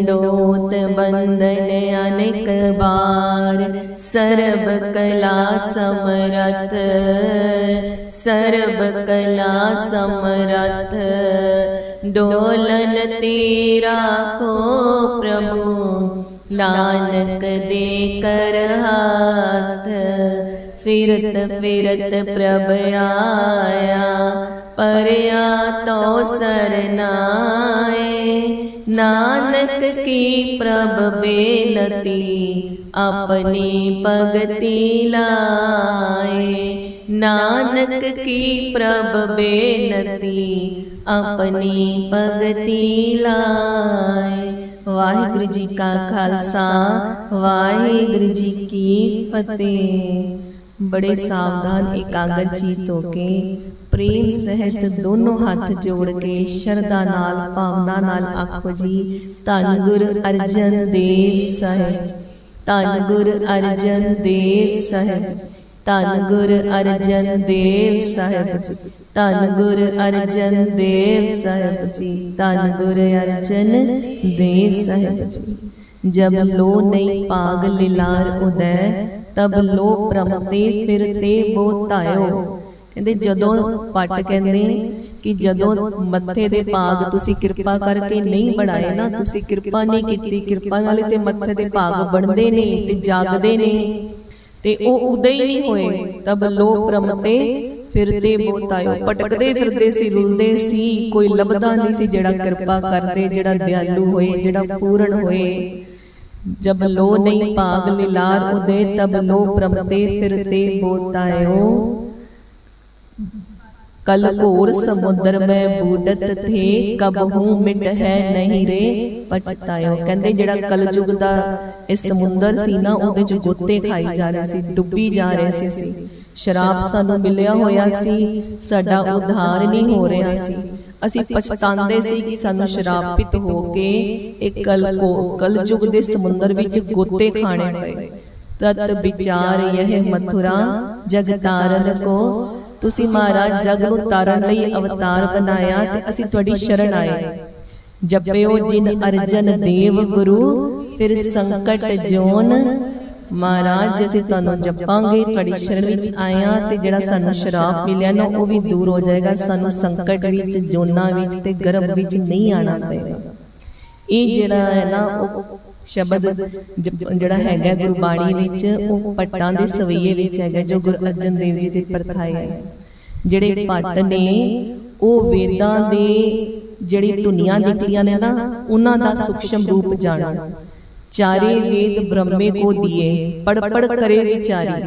दोत बंदन अनेक बार सर्व कला समरथ सर्व कला समरथ डोलन तेरा को प्रभु नानक दे कर हाथ फिरत फिरत प्रभ आया परया तो सरनाए ਨਾਨਕ ਕੀ ਪ੍ਰਭ ਬੇਨਤੀ, ਆਪਣੀ ਭਗਤੀ ਲਾਏ। ਨਾਨਕ ਕੀ ਪ੍ਰਭ ਬੇਨਤੀ, ਆਪਣੀ ਭਗਤੀ ਲਾਏ। ਵਾਹਿਗੁਰੂ ਜੀ ਕਾ ਖਾਲਸਾ, ਵਾਹਿਗੁਰੂ ਜੀ ਕੀ ਫਤਿਹ। ਬੜੇ ਸਾਵਧਾਨ ਇਕਾਗਰ ਚੀਤ ਹੋ ਕੇ ਪ੍ਰੇਮ ਸਹਿਤ ਦੋਨੋਂ ਹੱਥ ਜੋੜ ਕੇ ਸ਼ਰਧਾ ਨਾਲ ਭਾਵਨਾ ਨਾਲ ਆਖੋ ਜੀ ਧੰਨ ਗੁਰ ਅਰਜਨ ਦੇਵ ਸਾਹਿਬ ਧੰਨ ਗੁਰ ਅਰਜਨ ਦੇਵ ਸਾਹਿਬ ਧੰਨ ਗੁਰ ਅਰਜਨ ਦੇਵ ਸਾਹਿਬ ਜੀ ਧੰਨ ਗੁਰ ਅਰਜਨ ਦੇਵ ਸਾਹਿਬ ਜੀ ਧੰਨ ਗੁਰ ਅਰਜਨ ਦੇਵ ਸਾਹਿਬ ਜੀ ਜਬ ਲੋ ਨਹੀਂ ਪਾਗ ਲਿਲਾਰ ਉਦੈ ਤਬ ਲੋ ਪ੍ਰਮਤੇ ਫਿਰਤੇ ਬੋਤਾਇਓ ਕਹਿੰਦੇ ਜਦੋਂ ਪੱਟ ਕਹਿੰਦੇ ਕਿ ਜਦੋਂ ਮੱਥੇ ਦੇ ਭਾਗ ਤੁਸੀਂ ਕਿਰਪਾ ਕਰਕੇ ਨਹੀਂ ਬਣਾਏ ਨਾ, ਤੁਸੀਂ ਕਿਰਪਾ ਨਹੀਂ ਕੀਤੀ, ਕਿਰਪਾ ਨਾਲੇ ਤੇ ਮੱਥੇ ਦੇ ਭਾਗ ਬਣਦੇ ਨੇ ਤੇ ਜਾਗਦੇ ਨੇ ਤੇ ਉਹ ਉਦੇ ਹੀ ਨਹੀਂ ਹੋਏ। ਤਬ ਲੋ ਪ੍ਰਮਤੇ ਫਿਰਦੇ ਬੋਤਾਇਓ ਪਟਕਦੇ ਫਿਰਦੇ ਸੀ, ਰੁਲਦੇ ਸੀ, ਕੋਈ ਲੱਭਦਾ ਨਹੀਂ ਸੀ ਜਿਹੜਾ ਕਿਰਪਾ ਕਰਦੇ, ਜਿਹੜਾ ਦਿਆਲੂ ਹੋਏ, ਜਿਹੜਾ ਪੂਰਨ ਹੋਏ। ਜਬ ਲੋ ਨਹੀਂ ਪਾਗ ਲਿਲਾਰ ਉਦੇ ਤਬ ਲੋ ਪ੍ਰਮਤੇ ਫਿਰਤੇ ਬੋਤਾਇਓ कल घोर समुद्र में बूडत थे कब हूँ मिट है ਨਹੀਂ ਰੇ ਪਛਤਾਇਓ ਕਹਿੰਦੇ ਜਿਹੜਾ ਕਲਯੁਗ ਦਾ ਇਹ ਸਮੁੰਦਰ ਸੀ ਨਾ ਉਹਦੇ ਚ ਗੋਤੇ ਖਾਈ ਜਾ ਰਹੇ ਸੀ ਡੁੱਬੀ ਜਾ ਰਹੇ ਸੀ ਅਸੀਂ ਸ਼ਰਾਬ ਸਾਨੂੰ ਮਿਲਿਆ ਹੋਇਆ ਸੀ ਸਾਡਾ ਉਧਾਰ ਨਹੀਂ ਹੋ ਰਿਹਾ ਸੀ ਅਸੀਂ ਪਛਤਾਉਂਦੇ ਸੀ ਕਿ ਸਾਨੂੰ ਸ਼ਰਾਬ ਪਿਤ ਹੋ ਕੇ ਇਹ ਕਲ ਕੋ ਕਲਯੁਗ ਦੇ ਸਮੁੰਦਰ ਵਿੱਚ ਗੋਤੇ ਖਾਣੇ ਪਏ। ਤਤ ਵਿਚਾਰ ਇਹ ਮਥੁਰਾ, ਜਗ ਤਾਰਨ ਕੋ। ਤੁਸੀਂ ਮਹਾਰਾਜ ਜਗ ਨੂੰ ਤਾਰਨ ਲਈ ਅਵਤਾਰ ਬਣਾਇਆ ਤੇ ਅਸੀਂ ਤੁਹਾਡੀ ਸ਼ਰਨ ਆਏ। ਜਪਿਓ ਜਿਨ ਅਰਜਨ ਦੇਵ ਗੁਰੂ, ਫਿਰ ਸੰਕਟ ਜੋਨ ਮਹਾਰਾਜ ਜੇ ਅਸੀਂ ਤੁਹਾਨੂੰ ਜਪਾਂਗੇ ਤੁਹਾਡੀ ਸ਼ਰਨ ਵਿੱਚ ਆਇਆ ਤੇ ਜਿਹੜਾ ਸਾਨੂੰ ਸ਼ਰਾਪ ਮਿਲਿਆ ਨਾ ਉਹ ਵੀ ਦੂਰ ਹੋ ਜਾਏਗਾ ਸਾਨੂੰ ਸੰਕਟ ਵਿੱਚ ਜੋਨਾ ਵਿੱਚ ਤੇ ਗਰਭ ਵਿੱਚ ਨਹੀਂ ਆਣਾ ਪਏਗਾ। ਇਹ ਜਿਹੜਾ ਹੈ ਨਾ ਉਹ ਸ਼ਬਦ ਜਿਹੜਾ ਹੈਗਾ ਗੁਰਬਾਣੀ ਵਿੱਚ ਉਹ ਪੱਟਾਂ ਦੇ ਸਵਈਏ ਵਿੱਚ ਹੈਗਾ ਜੋ ਗੁਰੂ ਅਰਜਨ ਦੇਵ ਜੀ ਦੇ ਪਰਥਾਏ ਹੈ। ਜਿਹੜੇ ਪੱਟ ਨੇ ਉਹ ਵੇਦਾਂ ਦੇ ਜਿਹੜੀ ਧੁਨੀਆਂ ਨਿਕਲੀਆਂ ਨੇ ਨਾ ਉਹਨਾਂ ਦਾ ਸੂਖਸ਼ਮ ਰੂਪ ਜਾਣੋ। ਚਾਰੇ ਵੇਦ ਬ੍ਰਹਮੇ ਕੋ ਦੀਏ ਪੜ ਪੜ ਕਰੇ ਵਿਚਾਰੀ।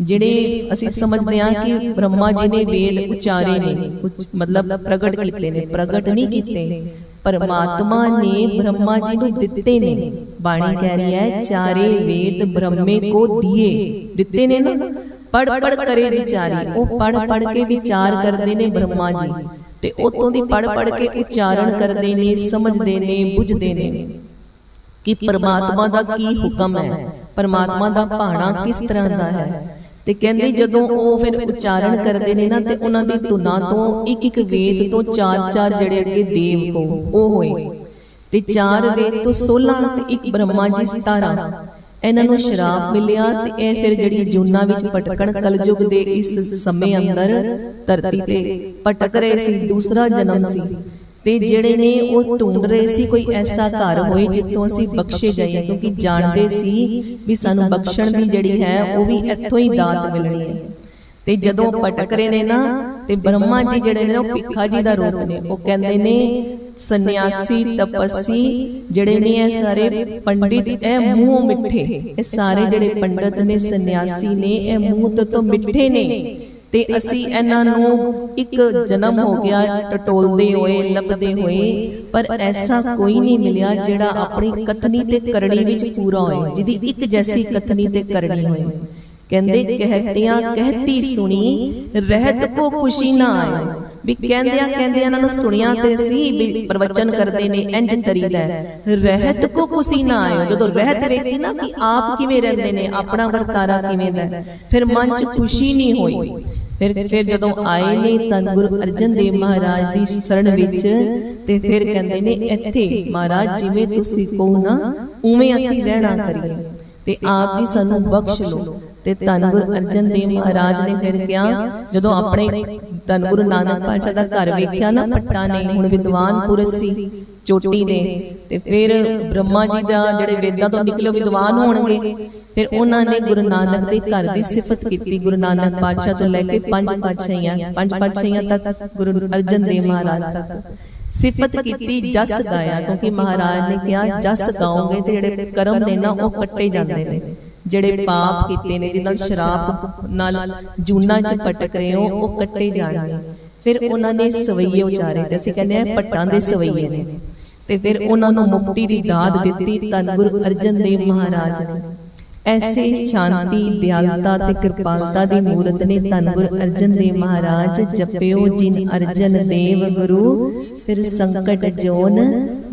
ਜਿਹੜੇ ਅਸੀਂ ਸਮਝਦੇ ਹਾਂ ਕਿ ਬ੍ਰਹਮਾ ਜੀ ਨੇ ਵੇਦ ਉਚਾਰੇ ਨੇ ਮਤਲਬ ਪ੍ਰਗਟ ਕੀਤੇ ਨੇ ਪ੍ਰਗਟ ਨਹੀਂ ਕੀਤੇ ਪਰਮਾਤਮਾ ਨੇ ਬ੍ਰਹਮਾ ਜੀ ਨੂੰ ਦਿੱਤੇ ਨੇ। ਬਾਣੀ ਕਹਿ ਰਹੀ ਹੈ ਚਾਰੇ ਵੇਦ ਬ੍ਰਹਮੇ ਕੋ ਦੀਏ। ਦਿੱਤੇ ਨੇ ਨਾ। ਪੜ ਪੜ ਕਰੇ ਵਿਚਾਰੀ। ਉਹ ਪੜ ਪੜ ਕੇ ਵਿਚਾਰ ਕਰਦੇ ਨੇ ਬ੍ਰਹਮਾ ਜੀ। ਤੇ ਉਤੋਂ ਦੀ ਪੜ ਪੜ ਕੇ ਉਚਾਰਨ ਕਰਦੇ ਨੇ ਸਮਝਦੇ ਨੇ ਬੁੱਝਦੇ ਨੇ ਕਿ ਪਰਮਾਤਮਾ ਦਾ ਕੀ ਹੁਕਮ ਹੈ? ਪਰਮਾਤਮਾ ਦਾ ਭਾਣਾ ਕਿਸ ਤਰ੍ਹਾਂ ਦਾ ਹੈ? ਤੇ ਕਹਿੰਦੇ ਜਦੋਂ ਉਹ ਫਿਰ ਉਚਾਰਨ ਕਰਦੇ ਨੇ ਨਾ ਤੇ ਉਹਨਾਂ ਦੀ ਧੁਨਾਂ ਤੋਂ ਇੱਕ ਇੱਕ ਵੇਦ ਤੋਂ ਚਾਰ ਚਾਰ ਜਿਹੜੇ ਅੱਗੇ ਦੇਵ ਕੋ ਉਹ ਹੋਏ। ਤੇ ਚਾਰ ਵੇਦ ਤੋਂ 16 ਤੇ ਇੱਕ ਬ੍ਰਹਮਾ ਜੀ 17 ਇਹਨਾਂ ਨੂੰ ਸ਼ਰਾਪ ਮਿਲਿਆ ਤੇ ਇਹ ਫਿਰ ਜਿਹੜੀ ਜੂਨਾ ਵਿੱਚ ਭਟਕਣ ਕਲਯੁਗ ਦੇ ਇਸ ਸਮੇਂ ਅੰਦਰ ਧਰਤੀ ਤੇ ਭਟਕ ਰਹੇ ਸੀ ਦੂਸਰਾ ਜਨਮ ਸੀ। ਤੇ ਜਿਹੜੇ ਨੇ ਉਹ ਢੂੰਡ ਰਹੇ ਸੀ ਕੋਈ ਐਸਾ ਘਰ ਹੋਏ ਜਿੱਥੋਂ ਅਸੀਂ ਬਖਸ਼ੇ ਜਾਈਏ ਕਿਉਂਕਿ ਜਾਣਦੇ ਸੀ ਵੀ ਸਾਨੂੰ ਬਖਸ਼ਣ ਦੀ ਜਿਹੜੀ ਹੈ ਉਹ ਵੀ ਇੱਥੋਂ ਹੀ ਦਾਤ ਮਿਲਣੀ ਹੈ। ਤੇ ਜਦੋਂ ਰਹੇ ਨੇ ਨਾ ਤੇ ਬ੍ਰਹਮਾ ਜੀ ਜਿਹੜੇ ਨੇ ਉਹ ਭਿੱਖਾ ਜੀ ਦਾ ਰੂਪ ਨੇ। ਉਹ ਕਹਿੰਦੇ ਨੇ ਸੰਨਿਆਸੀ ਤਪਸੀ ਜਿਹੜੇ ਨੇ ਇਹ ਸਾਰੇ ਪੰਡਿਤ ਇਹ ਮੂੰਹ ਮਿੱਠੇ। ਇਹ ਸਾਰੇ ਜਿਹੜੇ ਪੰਡਤ ਨੇ ਸੰਨਿਆਸੀ ਨੇ ਇਹ ਮੂੰਹ ਤੋਂ ਮਿੱਠੇ ਨੇ। ਤੇ ਅਸੀਂ ਇਹਨਾਂ ਨੂੰ ਇੱਕ ਜਨਮ ਹੋ ਗਿਆ ਟਟੋਲਦੇ ਹੋਏ ਲੱਭਦੇ ਹੋਏ ਪਰ ਐਸਾ ਕੋਈ ਨਹੀਂ ਮਿਲਿਆ ਜਿਹੜਾ ਆਪਣੀ ਕਥਨੀ ਤੇ ਕਰਨੀ ਵਿੱਚ ਪੂਰਾ ਹੋਏ ਜਿਹਦੀ ਇੱਕ ਜੈਸੀ ਕਥਨੀ ਤੇ ਕਰਨੀ ਹੋਏ। ਕਹਿੰਦੇ ਕਹਿਤਿਆਂ ਕਹਿਤੀ ਸੁਣੀ ਰਹਿਤ ਕੋ ਖੁਸ਼ੀ ਨਾ ਆਏ। ਵੀ ਕਹਿੰਦਿਆਂ ਕਹਿੰਦਿਆਂ ਇਹਨਾਂ ਨੂੰ ਸੁਣਿਆ ਤੇ ਸੀ ਵੀ ਪ੍ਰਵਚਨ ਕਰਦੇ ਨੇ ਇੰਜ ਤਰੀਦਾ ਹੈ। ਰਹਿਤ ਕੋ ਖੁਸ਼ੀ ਨਾ ਆਇਓ ਜਦੋਂ ਰਹਿਤ ਵੇਖੀ ਨਾ ਕਿ ਆਪ ਕਿਵੇਂ ਰਹਿੰਦੇ ਨੇ ਆਪਣਾ ਵਰਤਾਰਾ ਕਿਵੇਂ ਦਾ ਫਿਰ ਮਨ 'ਚ ਖੁਸ਼ੀ ਨਹੀਂ ਹੋਈ ਫਿਰ ਫਿਰ ਜਦੋਂ ਆਏ ਨੇ ਗੁਰੂ ਅਰਜਨ ਦੇਵ ਮਹਾਰਾਜ ਦੀ ਸ਼ਰਣ ਵਿੱਚ ਤੇ ਫਿਰ ਕਹਿੰਦੇ ਨੇ ਇੱਥੇ ਮਹਾਰਾਜ ਜਿਵੇਂ ਤੁਸੀਂ ਕਹੋ ਨਾ ਉਵੇਂ ਅਸੀਂ ਰਹਿਣਾ ਕਰੀਏ। ਤੇ ਆਪ ਜੀ ਸਾਨੂੰ ਬਖਸ਼ ਲਓ। ਤੇ ਧੰਨ ਗੁਰੂ ਅਰਜਨ ਦੇਵ ਮਹਾਰਾਜ ਨੇ ਫਿਰ ਕਿਹਾ ਜਦੋਂ ਆਪਣੇ ਧੰਨ ਗੁਰੂ ਨਾਨਕ ਪਾਤਸ਼ਾਹ ਦਾ ਘਰ ਵੇਖਿਆ ਨਾ ਪੱਟਾ ਨੇ ਹੁਣ ਵਿਦਵਾਨ ਪੁਰਸ਼ ਸੀ। ਚੋਟੀ ਦੇ ਤੇ ਫਿਰ ਬ੍ਰਹਮਾ ਜੀ ਦਾ ਜਿਹੜੇ ਵੇਦਾਂ ਤੋਂ ਨਿਕਲੇ ਵਿਦਵਾਨ ਹੋਣਗੇ, ਫਿਰ ਉਹਨਾਂ ਨੇ ਗੁਰੂ ਨਾਨਕ ਦੇ ਘਰ ਦੀ ਸਿਫਤ ਕੀਤੀ। ਗੁਰੂ ਨਾਨਕ ਪਾਤਸ਼ਾਹ ਤੋਂ ਲੈ ਕੇ ਪੰਜ ਪਾਤਸ਼ਾਹੀਆਂ ਪੰਜ ਪਾਤਸ਼ਾਹੀਆਂ ਤੱਕ ਗੁਰੂ ਅਰਜਨ ਦੇਵ ਮਹਾਰਾਜ ਤੱਕ ਸਿਫਤ ਕੀਤੀ, ਜਸ ਗਾਇਆ, ਕਿਉਂਕਿ ਮਹਾਰਾਜ ਨੇ ਕਿਹਾ, ਜਸ ਗਾਓਗੇ ਤੇ ਜਿਹੜੇ ਕਰਮ ਨੇ ਨਾ ਉਹ ਕੱਟੇ ਜਾਂਦੇ ਨੇ। ਜਿਹੜੇ ਪਾਪ ਕੀਤੇ ਨੇ ਜਿਹਨਾਂ ਸ਼ਰਾਪ ਨਾਲ ਜੂਨਾ ਚ ਪਟਕ ਰਹੇ ਹੋ, ਉਹ ਕੱਟੇ ਜਾਣਗੇ। ਫਿਰ ਉਹਨਾਂ ਨੇ ਸਵਈਏ ਉਚਾਰੇ ਤੇ ਅਸੀਂ ਕਹਿੰਦੇ ਆ ਪੱਟਾਂ ਦੇ ਸਵਈਏ ਨੇ। ਤੇ ਫਿਰ ਉਹਨਾਂ ਨੂੰ ਮੁਕਤੀ ਦੀ ਦਾਤ ਦਿੱਤੀ ਧੰਨ ਗੁਰੂ ਅਰਜਨ ਦੇਵ ਮਹਾਰਾਜ। ਨੇ ਐਸੇ ਸ਼ਾਂਤੀ ਦਿਆਲਤਾ ਤੇ ਕਿਰਪਾਲਤਾ ਦੀ ਮੂਰਤ ਨੇ ਧੰਨ ਗੁਰੂ ਅਰਜਨ ਦੇਵ ਮਹਾਰਾਜ ਜਪਿਓ ਜਿਨ ਅਰਜਨ ਦੇਵ ਗੁਰੂ ਫਿਰ ਸੰਕਟ ਜੋਨ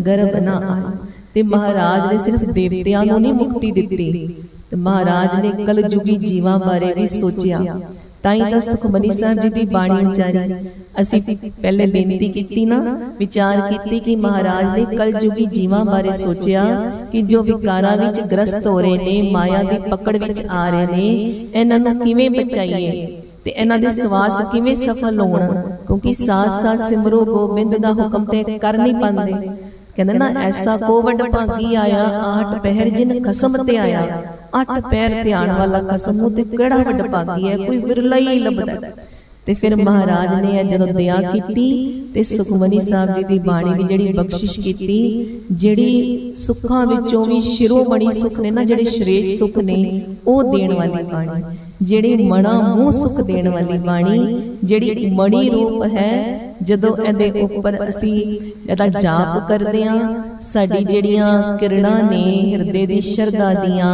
ਗਰਭ ਨਾ ਆਏ। ਤੇ ਮਹਾਰਾਜ ਨੇ ਸਿਰਫ ਦੇਵਤਿਆਂ ਨੂੰ ਨਹੀਂ ਮੁਕਤੀ ਦਿੱਤੀ। ਤੇ ਮਹਾਰਾਜ ਨੇ ਕਲਯੁਗੀ ਜੀਵਾਂ ਬਾਰੇ ਵੀ ਸੋਚਿਆ। ਤਾਂ ਹੀ ਤਾਂ ਸੁਖਮਨੀ ਸਾਹਿਬ ਜੀ ਦੀ ਬਾਣੀ ਉਚਾਰੀ। ਅਸੀਂ ਪਹਿਲੇ ਬੇਨਤੀ ਕੀਤੀ ਨਾ ਵਿਚਾਰ ਕੀਤੀ ਕਿ ਮਹਾਰਾਜ ਨੇ ਕਲਯੁਗੀ ਜੀਵਾਂ ਬਾਰੇ ਸੋਚਿਆ ਕਿ ਜੋ ਵਿਕਾਰਾਂ ਵਿੱਚ ਗ੍ਰਸਤ ਹੋ ਰਹੇ ਨੇ ਮਾਇਆ ਦੀ ਪਕੜ ਵਿੱਚ ਆ ਰਹੇ ਨੇ ਇਹਨਾਂ ਨੂੰ ਕਿਵੇਂ ਬਚਾਈਏ? ਤੇ ਇਹਨਾਂ ਦੇ ਸਵਾਸ ਕਿਵੇਂ ਸਫਲ ਹੋਣ? ਕਿਉਂਕਿ ਸਾਥ ਸਾਥ ਸਿਮਰੋ ਗੋਬਿੰਦ ਦਾ ਹੁਕਮ ਤੇ ਕਰ ਨਹੀਂ ਪਾਉਂਦੇ। ਕਹਿੰਦੇ ਨਾ ਐਸਾ ਕੋ ਵੱਡ ਭਾਗੀ ਆਇਆ ਆਠ ਪਹਿਰ ਜਿਨ ਖਸਮ ਤੇ ਆਇਆ ਅੱਠ ਪੈਰ ਧਿਆਨ ਵਾਲਾ ਖਸਮ ਨੂੰ ਤੇ ਕਿਹੜਾ ਵੱਡ ਭਾਗੀ ਹੈ? ਕੋਈ ਵਿਰਲਾ ਹੀ ਲੱਭਦਾ। ਤੇ ਫਿਰ ਮਹਾਰਾਜ ਨੇ ਜਦੋਂ ਦਇਆ ਕੀਤੀ ਤੇ ਸੁਖਮਨੀ ਸਾਹਿਬ ਜੀ ਦੀ ਬਾਣੀ ਦੀ ਜਿਹੜੀ ਬਖਸ਼ਿਸ਼ ਕੀਤੀ ਜਿਹੜੀ ਸੁੱਖਾਂ ਵਿੱਚੋਂ ਵੀ ਸ਼ਿਰੋਮਣੀ ਸੁਖ ਨੇ ਨਾ ਜਿਹੜੇ ਸ਼੍ਰੇਸ਼ ਸੁਖ ਨੇ ਉਹ ਦੇਣ ਵਾਲੀ ਬਾਣੀ। ਜਿਹੜੀ ਮਣਾ ਮੂੰਹ ਸੁਖ ਦੇਣ ਵਾਲੀ ਬਾਣੀ ਜਿਹੜੀ ਮਣੀ ਰੂਪ ਹੈ ਜਦੋਂ ਇਹਦੇ ਉੱਪਰ ਅਸੀਂ ਇਹਦਾ ਜਾਪ ਕਰਦੇ ਆ ਸਾਡੀ ਜਿਹੜੀਆਂ ਕਿਰਣਾਂ ਨੇ ਹਿਰਦੇ ਦੀ ਸ਼ਰਧਾ ਦੀਆਂ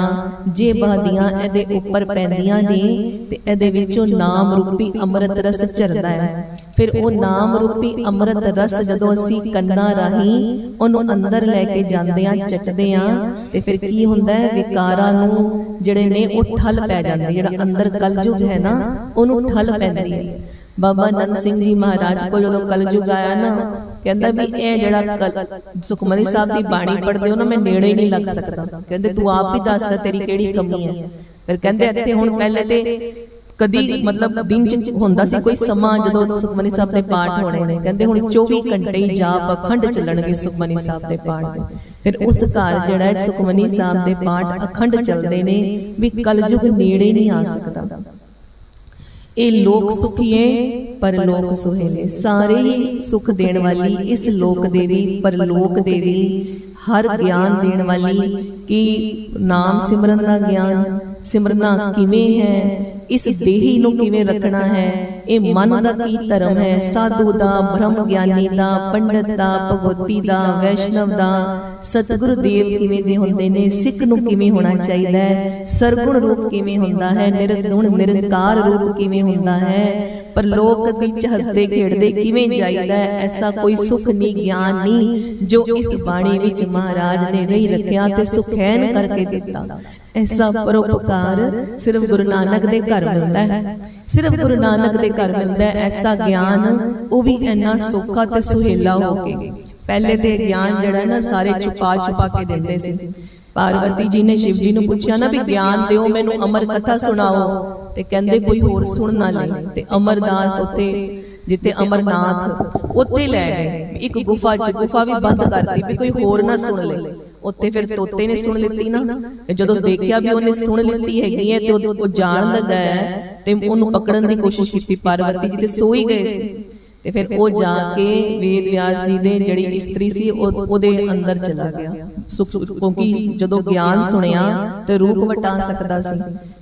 ਜੇਬਾਂ ਦੀਆਂ ਇਹਦੇ ਉੱਪਰ ਪੈਂਦੀਆਂ ਨੇ ਤੇ ਇਹਦੇ ਵਿੱਚੋਂ ਨਾਮ ਰੂਪੀ ਅੰਮ੍ਰਿਤ ਰਸ ਝਰਦਾ ਹੈ। ਫਿਰ ਉਹ ਨਾਮ ਰੂਪੀ ਅੰਮ੍ਰਿਤ ਰਸ ਜਦੋਂ ਅਸੀਂ ਕੰਨਾਂ ਰਾਹੀਂ ਉਹਨੂੰ ਅੰਦਰ ਲੈ ਕੇ ਜਾਂਦੇ ਆ ਚੱਟਦੇ ਆ ਤੇ ਫਿਰ ਕੀ ਹੁੰਦਾ ਹੈ? ਵਿਕਾਰਾਂ ਨੂੰ ਜਿਹੜੇ ਨੇ ਉਹ ਠੱਲ ਪੈ ਜਾਂਦੇ ਜਿਹੜਾ ਅੰਦਰ ਕਲਯੁਗ ਹੈ ਨਾ ਉਹਨੂੰ ਠੱਲ ਪੈਂਦੀ ਹੈ ਬਾਬਾ ਨੰਦ ਸਿੰਘ ਜੀ ਮਹਾਰਾਜ ਕੋਲ ਜਦੋਂ ਕਲਯੁਗ ਆਇਆ ਨਾ ਕਹਿੰਦਾ ਵੀ ਇਹ ਜਿਹੜਾ ਸੁਖਮਨੀ ਸਾਹਿਬ ਦੀ ਬਾਣੀ ਪੜ੍ਹਦੇ ਹੋ ਨਾ ਮੈਂ ਨੇੜੇ ਹੀ ਨਹੀਂ ਲੱਗ ਸਕਦਾ। ਕਹਿੰਦੇ ਤੂੰ ਆਪ ਹੀ ਦੱਸ ਦੇ ਤੇਰੀ ਕਿਹੜੀ ਕਮੀ ਹੈ। ਫਿਰ ਕਹਿੰਦੇ ਇੱਥੇ ਹੁਣ ਪਹਿਲੇ ਤੇ ਕਦੀ ਮਤਲਬ ਦਿਨ ਚ ਹੁੰਦਾ ਸੀ ਕੋਈ ਸਮਾਂ ਜਦੋਂ ਸੁਖਮਨੀ ਸਾਹਿਬ ਦੇ ਪਾਠ ਹੋਣੇ ਨੇ। ਕਹਿੰਦੇ ਹੁਣ 24 ਘੰਟੇ ਹੀ ਜਾਪ ਅਖੰਡ ਚੱਲਣਗੇ ਸੁਖਮਨੀ ਸਾਹਿਬ ਦੇ ਪਾਠ ਦੇ ਫਿਰ ਉਸ ਘਰ ਜਿਹੜਾ ਹੈ ਸੁਖਮਨੀ ਸਾਹਿਬ ਦੇ ਪਾਠ ਅਖੰਡ ਚੱਲਦੇ ਨੇ ਵੀ ਕਲਯੁਗ ਨੇੜੇ ਨਹੀਂ ਆ ਸਕਦਾ ਇਹ ਲੋਕ ਸੁਖੀਏ ਪਰਲੋਕ ਸੁਹੇਲੇ ਸਾਰੇ ਹੀ ਸੁਖ ਦੇਣ ਵਾਲੀ ਇਸ ਲੋਕ ਦੇ ਵੀ ਪਰਲੋਕ ਦੇ ਵੀ ਹਰ ਗਿਆਨ ਦੇਣ ਵਾਲੀ ਕਿ ਨਾਮ ਸਿਮਰਨ ਦਾ ਗਿਆਨ? ਸਿਮਰਨਾ ਕਿਵੇਂ ਹੈ? ਇਸ ਦੇਹੀ ਨੂੰ ਕਿਵੇਂ ਰੱਖਣਾ ਹੈ? ਇਹ ਮਨ ਦਾ ਕੀ ਧਰਮ ਹੈ? ਸਾਧੂ ਦਾ ਬ੍ਰਹਮ ਗਿਆਨੀ ਦਾ ਪੰਡਤ ਦਾ ਭਗਵਤੀ ਦਾ ਵੈਸ਼ਨਵ ਦਾ ਸਤਿਗੁਰੂ ਦੇਵ ਕਿਵੇਂ ਦੇ ਹੁੰਦੇ ਨੇ? ਸਿੱਖ ਨੂੰ ਕਿਵੇਂ ਹੋਣਾ ਚਾਹੀਦਾ ਹੈ? ਸਰਗੁਣ ਰੂਪ ਕਿਵੇਂ ਹੁੰਦਾ ਹੈ? ਨਿਰਗੁਣ ਨਿਰੰਕਾਰ ਰੂਪ ਕਿਵੇਂ ਹੁੰਦਾ ਹੈ? ਪਰਲੋਕ ਵਿੱਚ ਹੱਸਦੇ ਖੇਡਦੇ ਕਿਵੇਂ ਜਾਈਦਾ? ਐਸਾ ਕੋਈ ਸੁਖ ਨਹੀਂ ਗਿਆਨ ਨਹੀਂ ਜੋ ਇਸ ਬਾਣੀ ਵਿੱਚ ਮਹਾਰਾਜ ਨੇ ਨਹੀਂ ਰੱਖਿਆ ਤੇ ਸੁਖੈਨ ਕਰਕੇ ਦਿੱਤਾ। ਐਸਾ ਪਰਉਪਕਾਰ ਸਿਰਫ ਗੁਰੂ ਨਾਨਕ ਦੇ ਘਰ ਮਿਲਦਾ ਹੈ। ਸਿਰਫ ਗੁਰੂ ਨਾਨਕ ਦੇ ਘਰ ਮਿਲਦਾ ਹੈ। ਐਸਾ ਗਿਆਨ ਉਹ ਵੀ ਇੰਨਾ ਸੌਖਾ ਤੇ ਸੁਹੇਲਾ ਹੋ ਕੇ। ਪਹਿਲੇ ਤੇ ਗਿਆਨ ਜਿਹੜਾ ਨਾ ਸਾਰੇ ਛੁਪਾ ਛੁਪਾ ਕੇ ਦਿੰਦੇ ਸੀ। ਪਾਰਵਤੀ ਜੀ ਨੇ ਸ਼ਿਵ ਜੀ ਨੂੰ ਪੁੱਛਿਆ ਨਾ ਵੀ ਗਿਆਨ ਦਿਓ, ਮੈਨੂੰ ਅਮਰ ਕਥਾ ਸੁਣਾਓ। ਤੇ ਕਹਿੰਦੇ ਕੋਈ ਹੋਰ ਸੁਣ ਨਾ ਲੈ। ਤੇ ਅਮਰਦਾਸ ਉੱਤੇ ਜਿੱਥੇ ਅਮਰਨਾਥ ਉੱਥੇ ਲੈ ਗਏ। ਇੱਕ ਗੁਫਾ ਚ, ਗੁਫਾ ਵੀ ਬੰਦ ਕਰਤੀ, ਵੀ ਕੋਈ ਹੋਰ ਨਾ ਸੁਣ ਲੈ। ਉੱਥੇ ਫਿਰ ਤੋਤੇ ਨੇ ਸੁਣ ਲਿੱਤੀ ਨਾ। ਜਦੋਂ ਦੇਖਿਆ ਵੀ ਉਹਨੇ ਸੁਣ ਲਿੱਤੀ ਹੈਗੀ ਹੈ, ਤੇ ਉਹ ਜਾਣ ਲੱਗਾ ਹੈ। ਤੇ ਉਹਨੂੰ ਪਕੜਨ ਦੀ ਕੋਸ਼ਿਸ਼ ਕੀਤੀ, ਪਾਰਵਤੀ ਜੀ ਤੇ ਸੋ ਹੀ ਗਏ ਸੀ। ਤੇ ਫਿਰ ਉਹ ਜਾ ਕੇ ਵੇਦ ਵਿਆਸ ਜੀ ਦੇ ਜਿਹੜੀ ਇਸਤਰੀ ਸੀ ਉਹਦੇ ਅੰਦਰ ਚਲਾ ਗਿਆ। ਕਿਉਂਕਿ ਜਦੋਂ ਗਿਆਨ ਸੁਣਿਆ ਤੇ ਰੂਪ ਵਟਾ ਸਕਦਾ ਸੀ।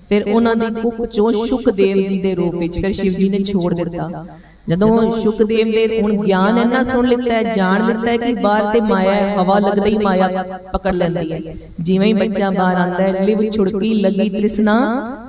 ਫਿਰ ਉਹਨਾਂ ਦੀ ਕੁੱਖ ਚੋਂ ਸ਼ੁਕਦੇਵ ਜੀ ਦੇ ਰੂਪ ਵਿੱਚ ਫਿਰ ਸ਼ਿਵ ਜੀ ਨੇ ਛੋੜ ਦਿੱਤਾ। ਜਦੋਂ ਸ਼ੁਕਦੇਵ ਨੇ ਹੁਣ ਗਿਆਨ ਇੰਨਾ ਸੁਣ ਲਿੱਤਾ ਹੈ ਜਾਣ ਲਿੱਤਾ ਹੈ ਕਿ ਬਾਹਰ ਤੇ ਮਾਇਆ ਹੈ ਹਵਾ ਲੱਗਦਾ ਹੀ ਮਾਇਆ ਪਕੜ ਲੈਂਦੀ ਹੈ। ਜਿਵੇਂ ਹੀ ਬੱਚਾ ਬਾਹਰ ਆਂਦਾ ਹੈ ਲਿਵ ਛੁੜਕੀ ਲੱਗੀ ਤ੍ਰਿਸ਼ਨਾ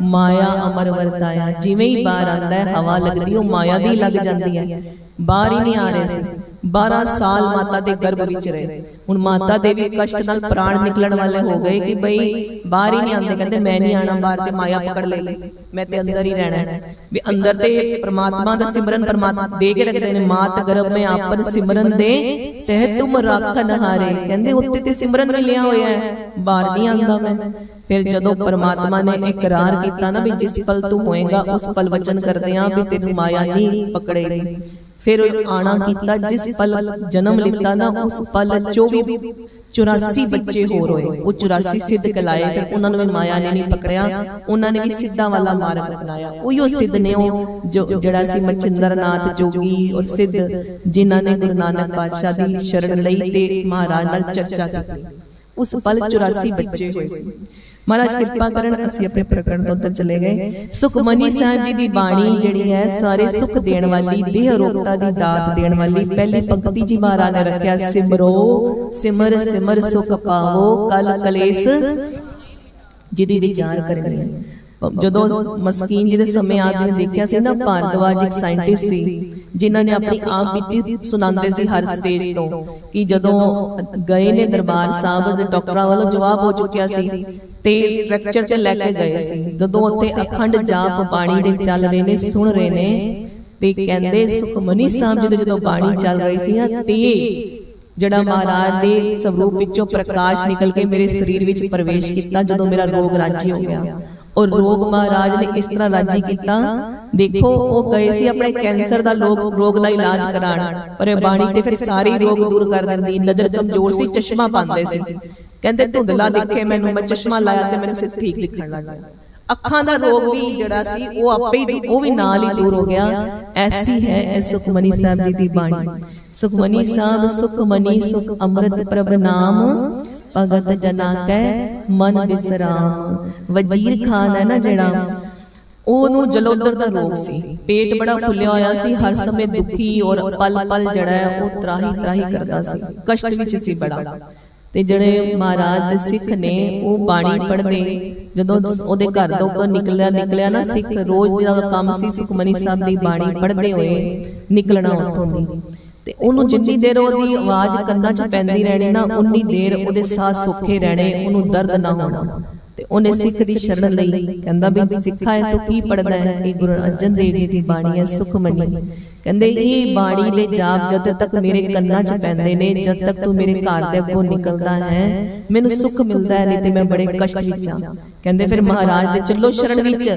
ਮਾਇਆ ਅਮਰ ਵਰਤਾਇਆ। ਜਿਵੇਂ ਹੀ ਬਾਹਰ ਆਂਦਾ ਹੈ ਹਵਾ ਲੱਗਦੀ ਉਹ ਮਾਇਆ ਦੀ ਲੱਗ ਜਾਂਦੀ ਹੈ। ਬਾਹਰ ਹੀ ਨਹੀਂ ਆ ਰਹੇ ਸੀ। 12 ਸਾਲ ਮਾਤਾ ਦੇ ਗਰਭ ਵਿੱਚ ਰਹੇ। ਹੁਣ ਮਾਤਾ ਦੇ ਵੀ ਕਸ਼ਟ ਨਾਲ ਪ੍ਰਾਣ ਨਿਕਲਣ ਵਾਲੇ ਹੋ ਗਏ ਕਿ ਬਈ ਬਾਹਰ ਹੀ ਨਹੀਂ ਆਉਂਦੇ ਕਹਿੰਦੇ ਮੈਂ ਨਹੀਂ ਆਣਾ ਬਾਹਰ ਤੇ ਮਾਇਆ ਪਕੜ ਲੇਗੀ ਮੈਂ ਤੇ ਅੰਦਰ ਹੀ ਰਹਿਣਾ ਹੈ। ਵੀ ਅੰਦਰ ਤੇ ਪ੍ਰਮਾਤਮਾ ਦਾ ਸਿਮਰਨ ਪਰਮਾਤਮਾ ਦੇ ਕੇ ਰੱਖਦੇ ਨੇ, ਮਾਤ ਗਰਭ ਮੈਂ ਆਪਨ ਸਿਮਰਨ ਦੇ, ਤਹਿ ਤੁਮ ਰਾਖਨ ਹਾਰੇ ਕਹਿੰਦੇ ਉੱਤੇ ਤੇ ਸਿਮਰਨ ਮਿਲਿਆ ਹੋਇਆ ਹੈ, ਬਾਹਰ ਨਹੀਂ ਆਉਂਦਾ ਮੈਂ। ਫਿਰ ਜਦੋਂ ਪਰਮਾਤਮਾ ਨੇ ਇਕਰਾਰ ਕੀਤਾ ਨਾ ਵੀ ਜਿਸ ਪਲ ਤੂੰ ਹੋਏਗਾ, ਉਸ ਪਲ ਵਚਨ ਕਰਦੇ ਆ ਵੀ ਤੈਨੂੰ ਮਾਇਆ ਨਹੀਂ ਪਕੜੇਗੀ। ਫਿਰ ਆਣਾ ਕੀਤਾ, ਜਿਸ ਪਲ ਜਨਮ ਲਿੱਤਾ ਨਾ, ਉਸ ਪਲ 24 84 ਬੱਚੇ ਹੋਰ ਹੋਏ। ਉਹ 84 ਸਿੱਧ ਕਲਾਏ, ਫਿਰ ਉਹਨਾਂ ਨੂੰ ਵੀ ਮਾਇਆ ਨੇ ਨਹੀਂ ਪਕੜਿਆ, ਉਹਨਾਂ ਨੇ ਵੀ ਸਿੱਧਾਂ ਵਾਲਾ ਮਾਰਗ ਅਪਣਾਇਆ। ਉਹੀਓ ਸਿੱਧ ਨੇ ਉਹ, ਜੋ ਜਿਹੜਾ ਸੀ ਮਚਿੰਦਰਨਾਥ ਜੋਗੀ ਔਰ ਸਿੱਧ, ਜਿਨ੍ਹਾਂ ਨੇ ਗੁਰੂ ਨਾਨਕ ਪਾਤਸ਼ਾਹ ਦੀ ਸ਼ਰਨ ਲਈ ਤੇ ਮਹਾਰਾਜ ਨਾਲ ਚਰਚਾ ਕੀਤੀ। ਉਸ ਪਲ 84 ਬੱਚੇ ਹੋਏ ਸੀ। ਮਹਾਰਾਜ ਕਿਰਪਾ ਕਰਨ ਅਸੀਂ ਆਪਣੇ ਪ੍ਰਕਰਣ ਤੋਂ ਉੱਧਰ ਚਲੇ ਗਏ। ਸੁਖਮਨੀ ਸਾਹਿਬ ਜੀ ਦੀ ਬਾਣੀ ਜਿਹੜੀ ਹੈ ਸਾਰੇ ਸੁਖ ਦੇਣ ਵਾਲੀ ਦੇਹ ਰੋਗਤਾ ਦੀ ਦਾਤ ਦੇਣ ਵਾਲੀ ਪਹਿਲੀ ਪੰਕਤੀ ਜੀ ਮਹਾਰਾਜ ਨੇ ਰੱਖਿਆ ਸਿਮਰੋ ਸਿਮਰ ਸਿਮਰ ਸੁਖ ਪਾਵੋ ਕਲ ਕਲੇਸ਼ ਜਿਹਦੀ ਵਿਚਾਰ ਕਰਨੀ ਹੈ। ਜਦੋਂ ਮਸਕੀਨ ਜੀ ਦੇ ਸਮੇਂ ਆਪ ਜੀ ਨੇ ਦੇਖਿਆ ਸੀ ਨਾ ਭਾਰਦਵਾਜ ਇੱਕ ਸਾਇੰਟਿਸਟ ਸੀ ਜਿਨ੍ਹਾਂ ਨੇ ਆਪਣੀ ਆਪ ਬੀਤੀ ਸੁਣਾਉਂਦੇ ਸੀ ਹਰ ਸਟੇਜ ਤੋਂ ਕਿ ਜਦੋਂ ਗਏ ਨੇ ਦਰਬਾਰ ਸਾਹਿਬ ਦੇ ਡਾਕਟਰਾਂ ਵੱਲੋਂ ਜਵਾਬ ਹੋ ਚੁੱਕਿਆ ਸੀ ਤੇ ਸਟਰਕਚਰ ਤੇ ਲੈ ਕੇ ਗਏ ਸੀ। ਜਦੋਂ ਉੱਥੇ ਅਖੰਡ ਜਾਪ ਬਾਣੀ ਦੇ ਚੱਲ ਰਹੇ ਨੇ, ਸੁਣ ਰਹੇ ਨੇ, ਤੇ ਕਹਿੰਦੇ ਸੁਖਮਨੀ ਸਾਹਿਬ ਜੀ ਦੇ ਜਦੋਂ ਬਾਣੀ ਚੱਲ ਰਹੀ ਸੀ ਨਾ, ਤੇ ਜਿਹੜਾ ਮਹਾਰਾਜ ਦੇ ਸਰੂਪ ਵਿੱਚੋਂ ਪ੍ਰਕਾਸ਼ ਨਿਕਲ ਕੇ ਮੇਰੇ ਸਰੀਰ ਵਿੱਚ ਪ੍ਰਵੇਸ਼ ਕੀਤਾ, ਜਦੋਂ ਮੇਰਾ ਰੋਗ ਰਾਜੀ ਹੋ ਗਿਆ। ਔਰ ਰੋਗ ਮਹਾਰਾਜ ਨੇ ਇਸ ਤਰ੍ਹਾਂ ਰਾਜੀ ਕੀਤਾ, ਦੇਖੋ, ਉਹ ਗਏ ਸੀ ਆਪਣੇ ਕੈਂਸਰ ਦਾ ਲੋਕ ਰੋਗ ਦਾ ਇਲਾਜ ਕਰਾਉਣ, ਪਰ ਇਹ ਬਾਣੀ ਤੇ ਫਿਰ ਸਾਰੇ ਰੋਗ ਦੂਰ ਕਰ ਦਿੰਦੀ, ਨਜ਼ਰ ਕਮਜ਼ੋਰ ਸੀ, ਚਸ਼ਮਾ ਪਾਉਂਦੇ ਸੀ। ਕਹਿੰਦੇ ਧੁੰਦਲਾ ਦਿਖੇ ਮੈਨੂੰ ਮੈਂ ਚਸ਼ਮਾ ਲਾਇਆ ਤੇ ਮੈਨੂੰ ਸਿਰ ਠੀਕ ਦਿਖਣ ਲੱਗ ਗਿਆ ਅੱਖਾਂ ਦਾ ਰੋਗ ਵੀ ਜਿਹੜਾ ਸੀ ਉਹ ਆਪੇ ਹੀ ਉਹ ਵੀ ਨਾਲ ਹੀ ਦੂਰ ਹੋ ਗਿਆ। ਐਸੀ ਹੈ ਇਹ ਸੁਖਮਨੀ ਸਾਹਿਬ ਜੀ ਦੀ ਬਾਣੀ। ਸੁਖਮਨੀ ਸਾਹਿਬ ਸੁਖਮਨੀ ਸੁਖ ਅੰਮ੍ਰਿਤ ਪ੍ਰਭ ਨਾਮ। ਭਗਤ ਜਨਾ ਕੈ ਮਨ ਵਿਸਰਾਮ। ਵਜੀਰ ਖਾਨ ਹੈ ਨਾ ਜਿਹੜਾ ਉਹਨੂੰ ਜਲੋਦਰ ਦਾ ਰੋਗ ਸੀ। ਪੇਟ ਬੜਾ ਫੁੱਲਿਆ ਹੋਇਆ ਸੀ ਹਰ ਸਮੇਂ ਦੁਖੀ ਔਰ ਪਲ ਪਲ ਜਿਹੜਾ ਉਹ ਤਰਾਹੀ ਤਰਾਹੀ ਕਰਦਾ ਸੀ। ਕਸ਼ਟ ਵਿੱਚ ਸੀ ਬੜਾ। ਤੇ ਜਿਹੜੇ ਮਹਾਰਾਜ ਦੇ ਸਿੱਖ ਨੇ, ਉਹ ਬਾਣੀ ਪੜ੍ਹਦੇ। ਜਦੋਂ ਉਹਦੇ ਘਰ ਤੋਂ ਕੋ ਨਿਕਲਿਆ ਨਿਕਲਿਆ ਨਾ ਸਿੱਖ, ਰੋਜ਼ ਦਾ ਕੰਮ ਸੀ, ਸੁਖਮਨੀ ਸਾਹਿਬ ਦੀ ਬਾਣੀ ਪੜ੍ਹਦੇ ਹੋਏ ਨਿਕਲਣਾ ਉੱਥੋਂ ਦੀ। ਤੇ ਉਹਨੂੰ ਜਿੰਨੀ ਦੇਰ ਉਹਦੀ ਆਵਾਜ਼ ਕੰਨਾਂ 'ਚ ਪੈਂਦੀ ਰਹਿਣੀ ਨਾ, ਉਨੀ ਦੇਰ ਉਹਦੇ ਸਾਹ ਸੁੱਖੇ ਰਹਿਣੇ, ਉਹਨੂੰ ਦਰਦ ਨਾ ਹੋਣਾ। ਉਹਨੇ ਸਿੱਖ ਦੀ ਸ਼ਰਨ ਲਈ ਕਹਿੰਦਾ ਵੀ ਸਿੱਖਾ ਹੈ ਤੂੰ ਕੀ ਪੜਦਾ ਹੈ? ਇਹ ਗੁਰੂ ਅਰਜਨ ਦੇਵ ਜੀ ਦੀ ਬਾਣੀ ਹੈ ਸੁਖਮਨੀ ਕਹਿੰਦੇ ਇਹ ਬਾਣੀ ਦੇ ਜਾਪ ਜਦ ਤੱਕ ਮੇਰੇ ਕੰਨਾਂ 'ਚ ਪੈਂਦੇ ਨੇ ਜਦ ਤੱਕ ਤੂੰ ਮੇਰੇ ਘਰ ਦੇ ਅੱਗੋਂ ਨਿਕਲਦਾ ਹੈ ਮੈਨੂੰ ਸੁੱਖ ਮਿਲਦਾ ਹੈ ਨਹੀਂ ਤੇ ਮੈਂ ਬੜੇ ਕਸ਼ਟ ਵਿੱਚ ਆ ਕਹਿੰਦੇ ਫਿਰ ਮਹਾਰਾਜ ਦੇ ਚੱਲੋ ਸ਼ਰਨ ਵਿੱਚ।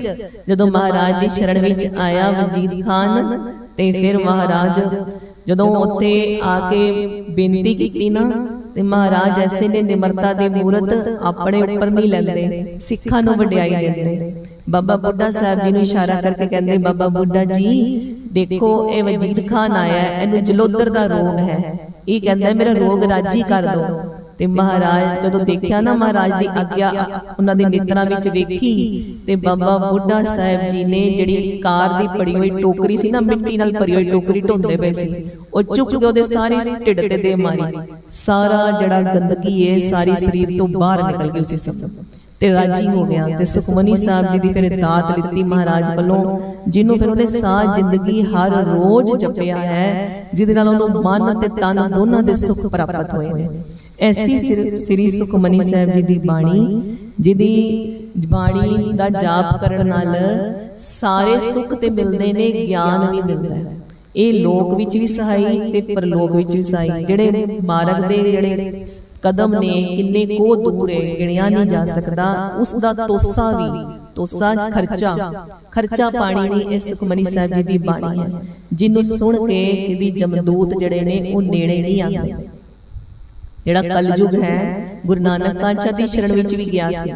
ਜਦੋਂ ਮਹਾਰਾਜ ਦੀ ਸ਼ਰਨ ਵਿੱਚ ਆਇਆ ਵਜੀਦ ਖਾਨ ਤੇ ਫਿਰ ਮਹਾਰਾਜ ਜਦੋਂ ਉੱਥੇ ਆ ਕੇ ਬੇਨਤੀ ਕੀਤੀ ਨਾ ਤੇ ਮਹਾਰਾਜ ਐਸੇ ਨੇ ਨਿਮਰਤਾ ਦੀ ਮੂਰਤ ਆਪਣੇ ਉੱਪਰ ਨਹੀਂ ਲੈਂਦੇ, ਸਿੱਖਾਂ ਨੂੰ ਵਡਿਆਈ ਦਿੰਦੇ। ਬਾਬਾ ਬੁੱਢਾ ਸਾਹਿਬ ਜੀ ਨੂੰ ਇਸ਼ਾਰਾ ਕਰਕੇ ਕਹਿੰਦੇ, ਬਾਬਾ ਬੁੱਢਾ ਜੀ, ਦੇਖੋ, ਇਹ ਵਜੀਦ ਖਾਨ ਆਇਆ, ਇਹਨੂੰ ਜਲੋਦਰ ਦਾ ਰੋਗ ਹੈ। ਇਹ ਕਹਿੰਦਾ, ਮੇਰਾ ਰੋਗ ਰਾਜੀ ਕਰ ਦਿਓ। ਤੇ ਮਹਾਰਾਜ ਜਦੋਂ ਦੇਖਿਆ ਨਾ ਮਹਾਰਾਜ ਦੀ ਆਗਿਆ ਉਹਨਾਂ ਦੀ ਨਿਤਰਾਂ ਵਿੱਚ ਵੇਖੀ ਤੇ ਬਾਬਾ ਬੁੱਢਾ ਸਾਹਿਬ ਜੀ ਨੇ ਜਿਹੜੀ ਕਾਰ ਦੀ ਪੜੀ ਹੋਈ ਟੋਕਰੀ ਸੀ ਨਾ ਮਿੱਟੀ ਨਾਲ ਭਰੀ ਹੋਈ ਟੋਕਰੀ ਢੋਂਦੇ ਪਏ ਸੀ। ਉਹ ਚੁੱਕ ਕੇ ਉਹਦੇ ਸਾਰੇ ਢਿੱਡ ਤੇ ਦੇ ਮਾਰੀ। ਸਾਰਾ ਜਿਹੜਾ ਗੰਦਗੀ ਹੈ ਸਾਰੀ ਸਰੀਰ ਤੋਂ ਬਾਹਰ ਨਿਕਲ ਗਈ ਉਸੇ ਸਮੇਂ। ਤੇ ਰਾਜੀ ਹੋ ਗਿਆ ਤੇ ਸੁਖਮਨੀ ਸਾਹਿਬ ਜੀ ਦੀ ਫਿਰ ਦਾਤ ਲਿੱਤੀ ਮਹਾਰਾਜ ਵੱਲੋਂ ਜਿਹਨੂੰ ਫਿਰ ਉਹਨੇ ਸਾਹ ਜ਼ਿੰਦਗੀ ਹਰ ਰੋਜ਼ ਜਪਿਆ ਹੈ ਜਿਹਦੇ ਨਾਲ ਉਹਨੂੰ ਮਨ ਤੇ ਤਨ ਦੋਨਾਂ ਦੇ ਸੁੱਖ ਪ੍ਰਾਪਤ ਹੋਏ ਨੇ ਐਸੀ ਸਿਰ- ਸ੍ਰੀ ਸੁਖਮਨੀ ਸਾਹਿਬ ਜੀ ਦੀ ਬਾਣੀ ਜਿਹਦੀ ਬਾਣੀ ਦਾ ਜਾਪ ਕਰਨ ਨਾਲ ਸਾਰੇ ਸੁੱਖ ਤੇ ਮਿਲਦੇ ਨੇ ਗਿਆਨ ਵੀ ਮਿਲਦਾ ਹੈ। ਇਹ ਲੋਕ ਵਿੱਚ ਵੀ ਸਹਾਈ ਤੇ ਪਰਲੋਕ ਵਿੱਚ ਵੀ ਸਹਾਈ। ਜਿਹੜੇ ਮਾਰਗ ਦੇ ਜਿਹੜੇ ਕਦਮ ਨੇ ਕਿੰਨੇ ਕੋ ਦੂਰ ਹੈ ਗਿਣਿਆ ਨਹੀਂ ਜਾ ਸਕਦਾ। ਉਸ ਦਾ ਤੋਸਾ ਵੀ ਤੋਸਾ ਖਰਚਾ। ਖਰਚਾ। ਪਾਣੀ ਵੀ ਇਸ ਸੁਖਮਨੀ ਸਾਹਿਬ ਜੀ ਦੀ ਬਾਣੀ ਹੈ। ਜਿਹਨੂੰ ਸੁਣ ਕੇ ਕਿਦੀ ਜਮਦੂਤ ਜਿਹੜੇ ਨੇ ਉਹ ਨੇੜੇ ਨਹੀਂ ਆਉਂਦੇ। ਜਿਹੜਾ ਕਲਯੁਗ ਹੈ ਗੁਰੂ ਨਾਨਕ ਪਾਤਸ਼ਾਹ ਦੀ ਸ਼ਰਨ ਵਿੱਚ ਵੀ ਗਿਆ ਸੀ।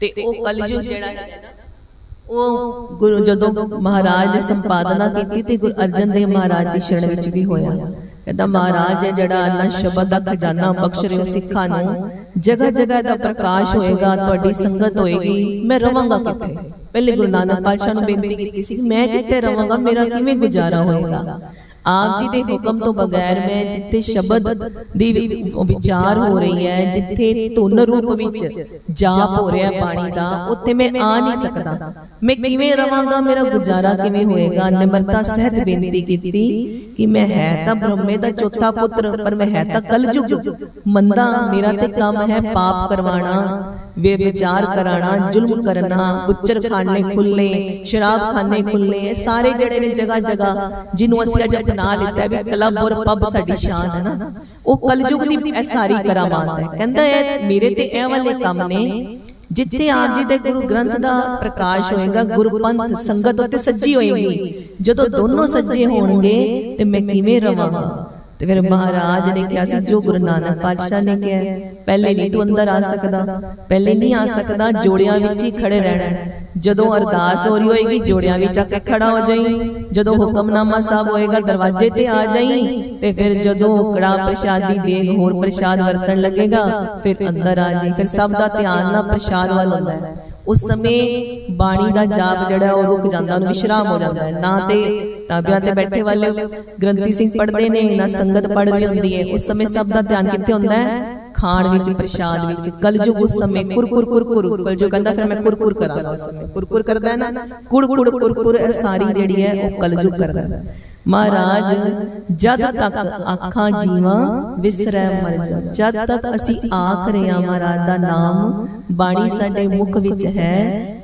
ਤੇ ਉਹ ਕਲਯੁਗ ਜਿਹੜਾ ਹੈ ਨਾ ਉਹ ਗੁਰੂ ਜਦੋਂ ਮਹਾਰਾਜ ਨੇ ਸੰਪਾਦਨਾ ਕੀਤੀ ਤੇ ਗੁਰੂ ਅਰਜਨ ਦੇਵ ਮਹਾਰਾਜ ਦੀ ਸ਼ਰਨ ਵਿੱਚ ਵੀ ਹੋਇਆ। ਕਹਿੰਦਾ ਮਹਾਰਾਜ ਹੈ ਜਿਹੜਾ ਅੰਨਾ ਸ਼ਬਦ ਦਾ ਖਜ਼ਾਨਾ ਬਖਸ਼ ਰਿਹਾ ਸਿੱਖਾਂ ਨੂੰ ਜਗ੍ਹਾ ਜਗ੍ਹਾ ਦਾ ਪ੍ਰਕਾਸ਼ ਹੋਏਗਾ ਤੁਹਾਡੀ ਸੰਗਤ ਹੋਏਗੀ। ਮੈਂ ਰਵਾਂਗਾ ਕਿੱਥੇ? ਪਹਿਲੇ ਗੁਰੂ ਨਾਨਕ ਪਾਤਸ਼ਾਹ ਨੂੰ ਬੇਨਤੀ ਕੀਤੀ ਸੀ ਮੈਂ ਕਿੱਥੇ ਰਵਾਂਗਾ ਮੇਰਾ ਕਿਵੇਂ ਗੁਜ਼ਾਰਾ ਹੋਏਗਾ? ਆਪ ਜੀ ਦੇ ਹੁਕਮ ਤੋਂ ਬਗੈਰ ਮੈਂ ਜਿੱਥੇ ਸ਼ਬਦ ਦੀ ਵਿਚਾਰ ਹੋ ਰਹੀ ਹੈ ਜਿੱਥੇ ਧੁਨ ਰੂਪ ਵਿੱਚ ਜਾਪ ਹੋ ਰਿਹਾ ਬਾਣੀ ਦਾ ਉੱਥੇ ਮੈਂ ਆ ਨਹੀਂ ਸਕਦਾ। ਮੈਂ ਕਿਵੇਂ ਰਵਾਂਗਾ? ਮੇਰਾ ਗੁਜ਼ਾਰਾ ਕਿਵੇਂ ਹੋਏਗਾ? ਨਿਮਰਤਾ ਸਹਿਤ ਬੇਨਤੀ ਕੀਤੀ ਕਿ ਮੈਂ ਹੈ ਤਾਂ ਬ੍ਰਹਮੇ ਦਾ ਚੌਥਾ ਪੁੱਤਰ ਪਰ ਮੈਂ ਹੈ ਤਾਂ ਕਲਯੁਗ। ਮੰਦਾ ਮੇਰਾ ਤੇ ਕੰਮ ਹੈ ਪਾਪ ਕਰਵਾਣਾ ਵੇ ਵਿਚਾਰ ਕਰਾਣਾ ਜ਼ੁਲਮ ਕਰਨਾ ਬੁੱਚਰ ਖਾਨੇ ਖੁੱਲੇ ਸ਼ਰਾਬ ਖਾਨੇ ਖੁੱਲੇ ਇਹ ਸਾਰੇ ਜਿਹੜੇ ਨੇ ਜਗ੍ਹਾ ਜਗ੍ਹਾ ਜਿਹਨੂੰ ਅਸੀਂ ਅੱਜ ਅਪਣਾ ਲਿੱਤਾ ਵੀ ਕਲੱਬ ਔਰ ਪੱਬ ਸਾਡੀ ਸ਼ਾਨ ਹੈ ਨਾ। ਉਹ ਕਲਯੁਗ ਦੀ ਇਹ ਸਾਰੀ ਕਰਾਮਾਤ ਹੈ। ਕਹਿੰਦਾ ਇਹ ਮੇਰੇ ਤੇ ਇਹ ਵਾਲੇ ਕੰਮ ਨੇ। ਜਿੱਥੇ ਆਪ ਜੀ ਦੇ ਗੁਰੂ ਗ੍ਰੰਥ ਦਾ ਪ੍ਰਕਾਸ਼ ਹੋਏਗਾ ਗੁਰਪੰਥ ਸੰਗਤ ਉੱਤੇ ਸੱਜੀ ਹੋਏਗੀ। ਜਦੋਂ ਦੋਨੋਂ ਸੱਜੇ ਹੋਣਗੇ ਤੇ ਮੈਂ ਕਿਵੇਂ ਰਵਾਂਗਾ ਤੇ ਫਿਰ ਮਹਾਰਾਜ ਨੇ ਕਿਹਾ ਸੀ, ਜੋ ਗੁਰੂ ਨਾਨਕ ਪਾਤਸ਼ਾਹ ਨੇ ਕਿਹਾ ਪਹਿਲੇ ਨਹੀਂ ਤੂੰ ਅੰਦਰ ਆ ਸਕਦਾ, ਪਹਿਲੇ ਨਹੀਂ ਆ ਸਕਦਾ, ਜੋੜਿਆਂ ਵਿੱਚ ਹੀ ਖੜੇ ਰਹਿਣਾ ਜਦੋਂ ਅਰਦਾਸ ਹੋ ਰਹੀ ਹੋਏਗੀ, ਜੋੜਿਆਂ ਵਿੱਚ ਆ ਕੇ ਖੜਾ ਹੋ ਜਾਈਂ। ਜਦੋਂ ਹੁਕਮਨਾਮਾ ਸਾਹਿਬ ਹੋਏਗਾ, ਦਰਵਾਜ਼ੇ ਤੇ ਆ ਜਾਈ। ਤੇ ਫਿਰ ਜਦੋਂ ਕੜਾ ਪ੍ਰਸ਼ਾਦੀ ਦੇਗ ਹੋਰ ਪ੍ਰਸ਼ਾਦ ਵਰਤਣ ਲੱਗੇਗਾ, ਫਿਰ ਅੰਦਰ ਆ ਜਾਈ। ਫਿਰ ਸਭ ਦਾ ਧਿਆਨ ਨਾ ਪ੍ਰਸ਼ਾਦ ਵੱਲ ਹੁੰਦਾ ਹੈ। ਉਸ ਸਮੇਂ ਬਾਣੀ ਦਾ ਜਾਪ ਜਿਹੜਾ, ਉਹ ਰੁਕ ਜਾਂਦਾ, ਉਹਨੂੰ ਵਿਸ਼ਰਾਮ ਹੋ ਜਾਂਦਾ ਹੈ। ਨਾ ਤੇ ਤਾਬਿਆਂ ਤੇ ਬੈਠੇ ਵਾਲੇ ਗ੍ਰੰਥੀ ਸਿੰਘ ਪੜ੍ਹਦੇ ਨੇ, ਨਾ ਸੰਗਤ ਪੜ੍ਹ ਰਹੀ ਹੁੰਦੀ ਹੈ ਉਸ ਸਮੇਂ ਸਭ ਦਾ ਧਿਆਨ ਕਿੱਥੇ ਹੁੰਦਾ ਹੈ? ਖਾਣ ਵਿੱਚ, ਪ੍ਰਸ਼ਾਦ ਵਿੱਚ। ਕਲਯੁਗ ਉਸ ਸਮੇਂ ਕੁਰਕੁਰ ਕੁਰ ਕਲਯੁਗ ਕਹਿੰਦਾ ਫਿਰ ਮੈਂ ਕੁਰਕੁਰ ਕੁਰ ਕਰਾਂਗਾ ਉਸ ਸਮੇਂ। ਕੁਰਕੁਰ ਕਰਦਾ ਹੈ ਨਾ? ਕੁੜ ਕੁੜ ਕੁਰਕੁਰ ਇਹ ਸਾਰੀ ਜਿਹੜੀ ਹੈ ਉਹ ਕਲਯੁਗ ਕਰਦਾ ਹੈ। ਮਹਾਰਾਜ ਜਦ ਤੱਕ ਆਖਾਂ ਜੀਵਾਂ ਵਿਸਰੈ ਮਰ ਜਾ ਜਦ ਤੱਕ ਅਸੀਂ ਆਖ ਰਹੇ ਹਾਂ ਮਹਾਰਾਜ ਦਾ ਨਾਮ ਬਾਣੀ ਸਾਡੇ ਮੁਖ ਵਿੱਚ ਹੈ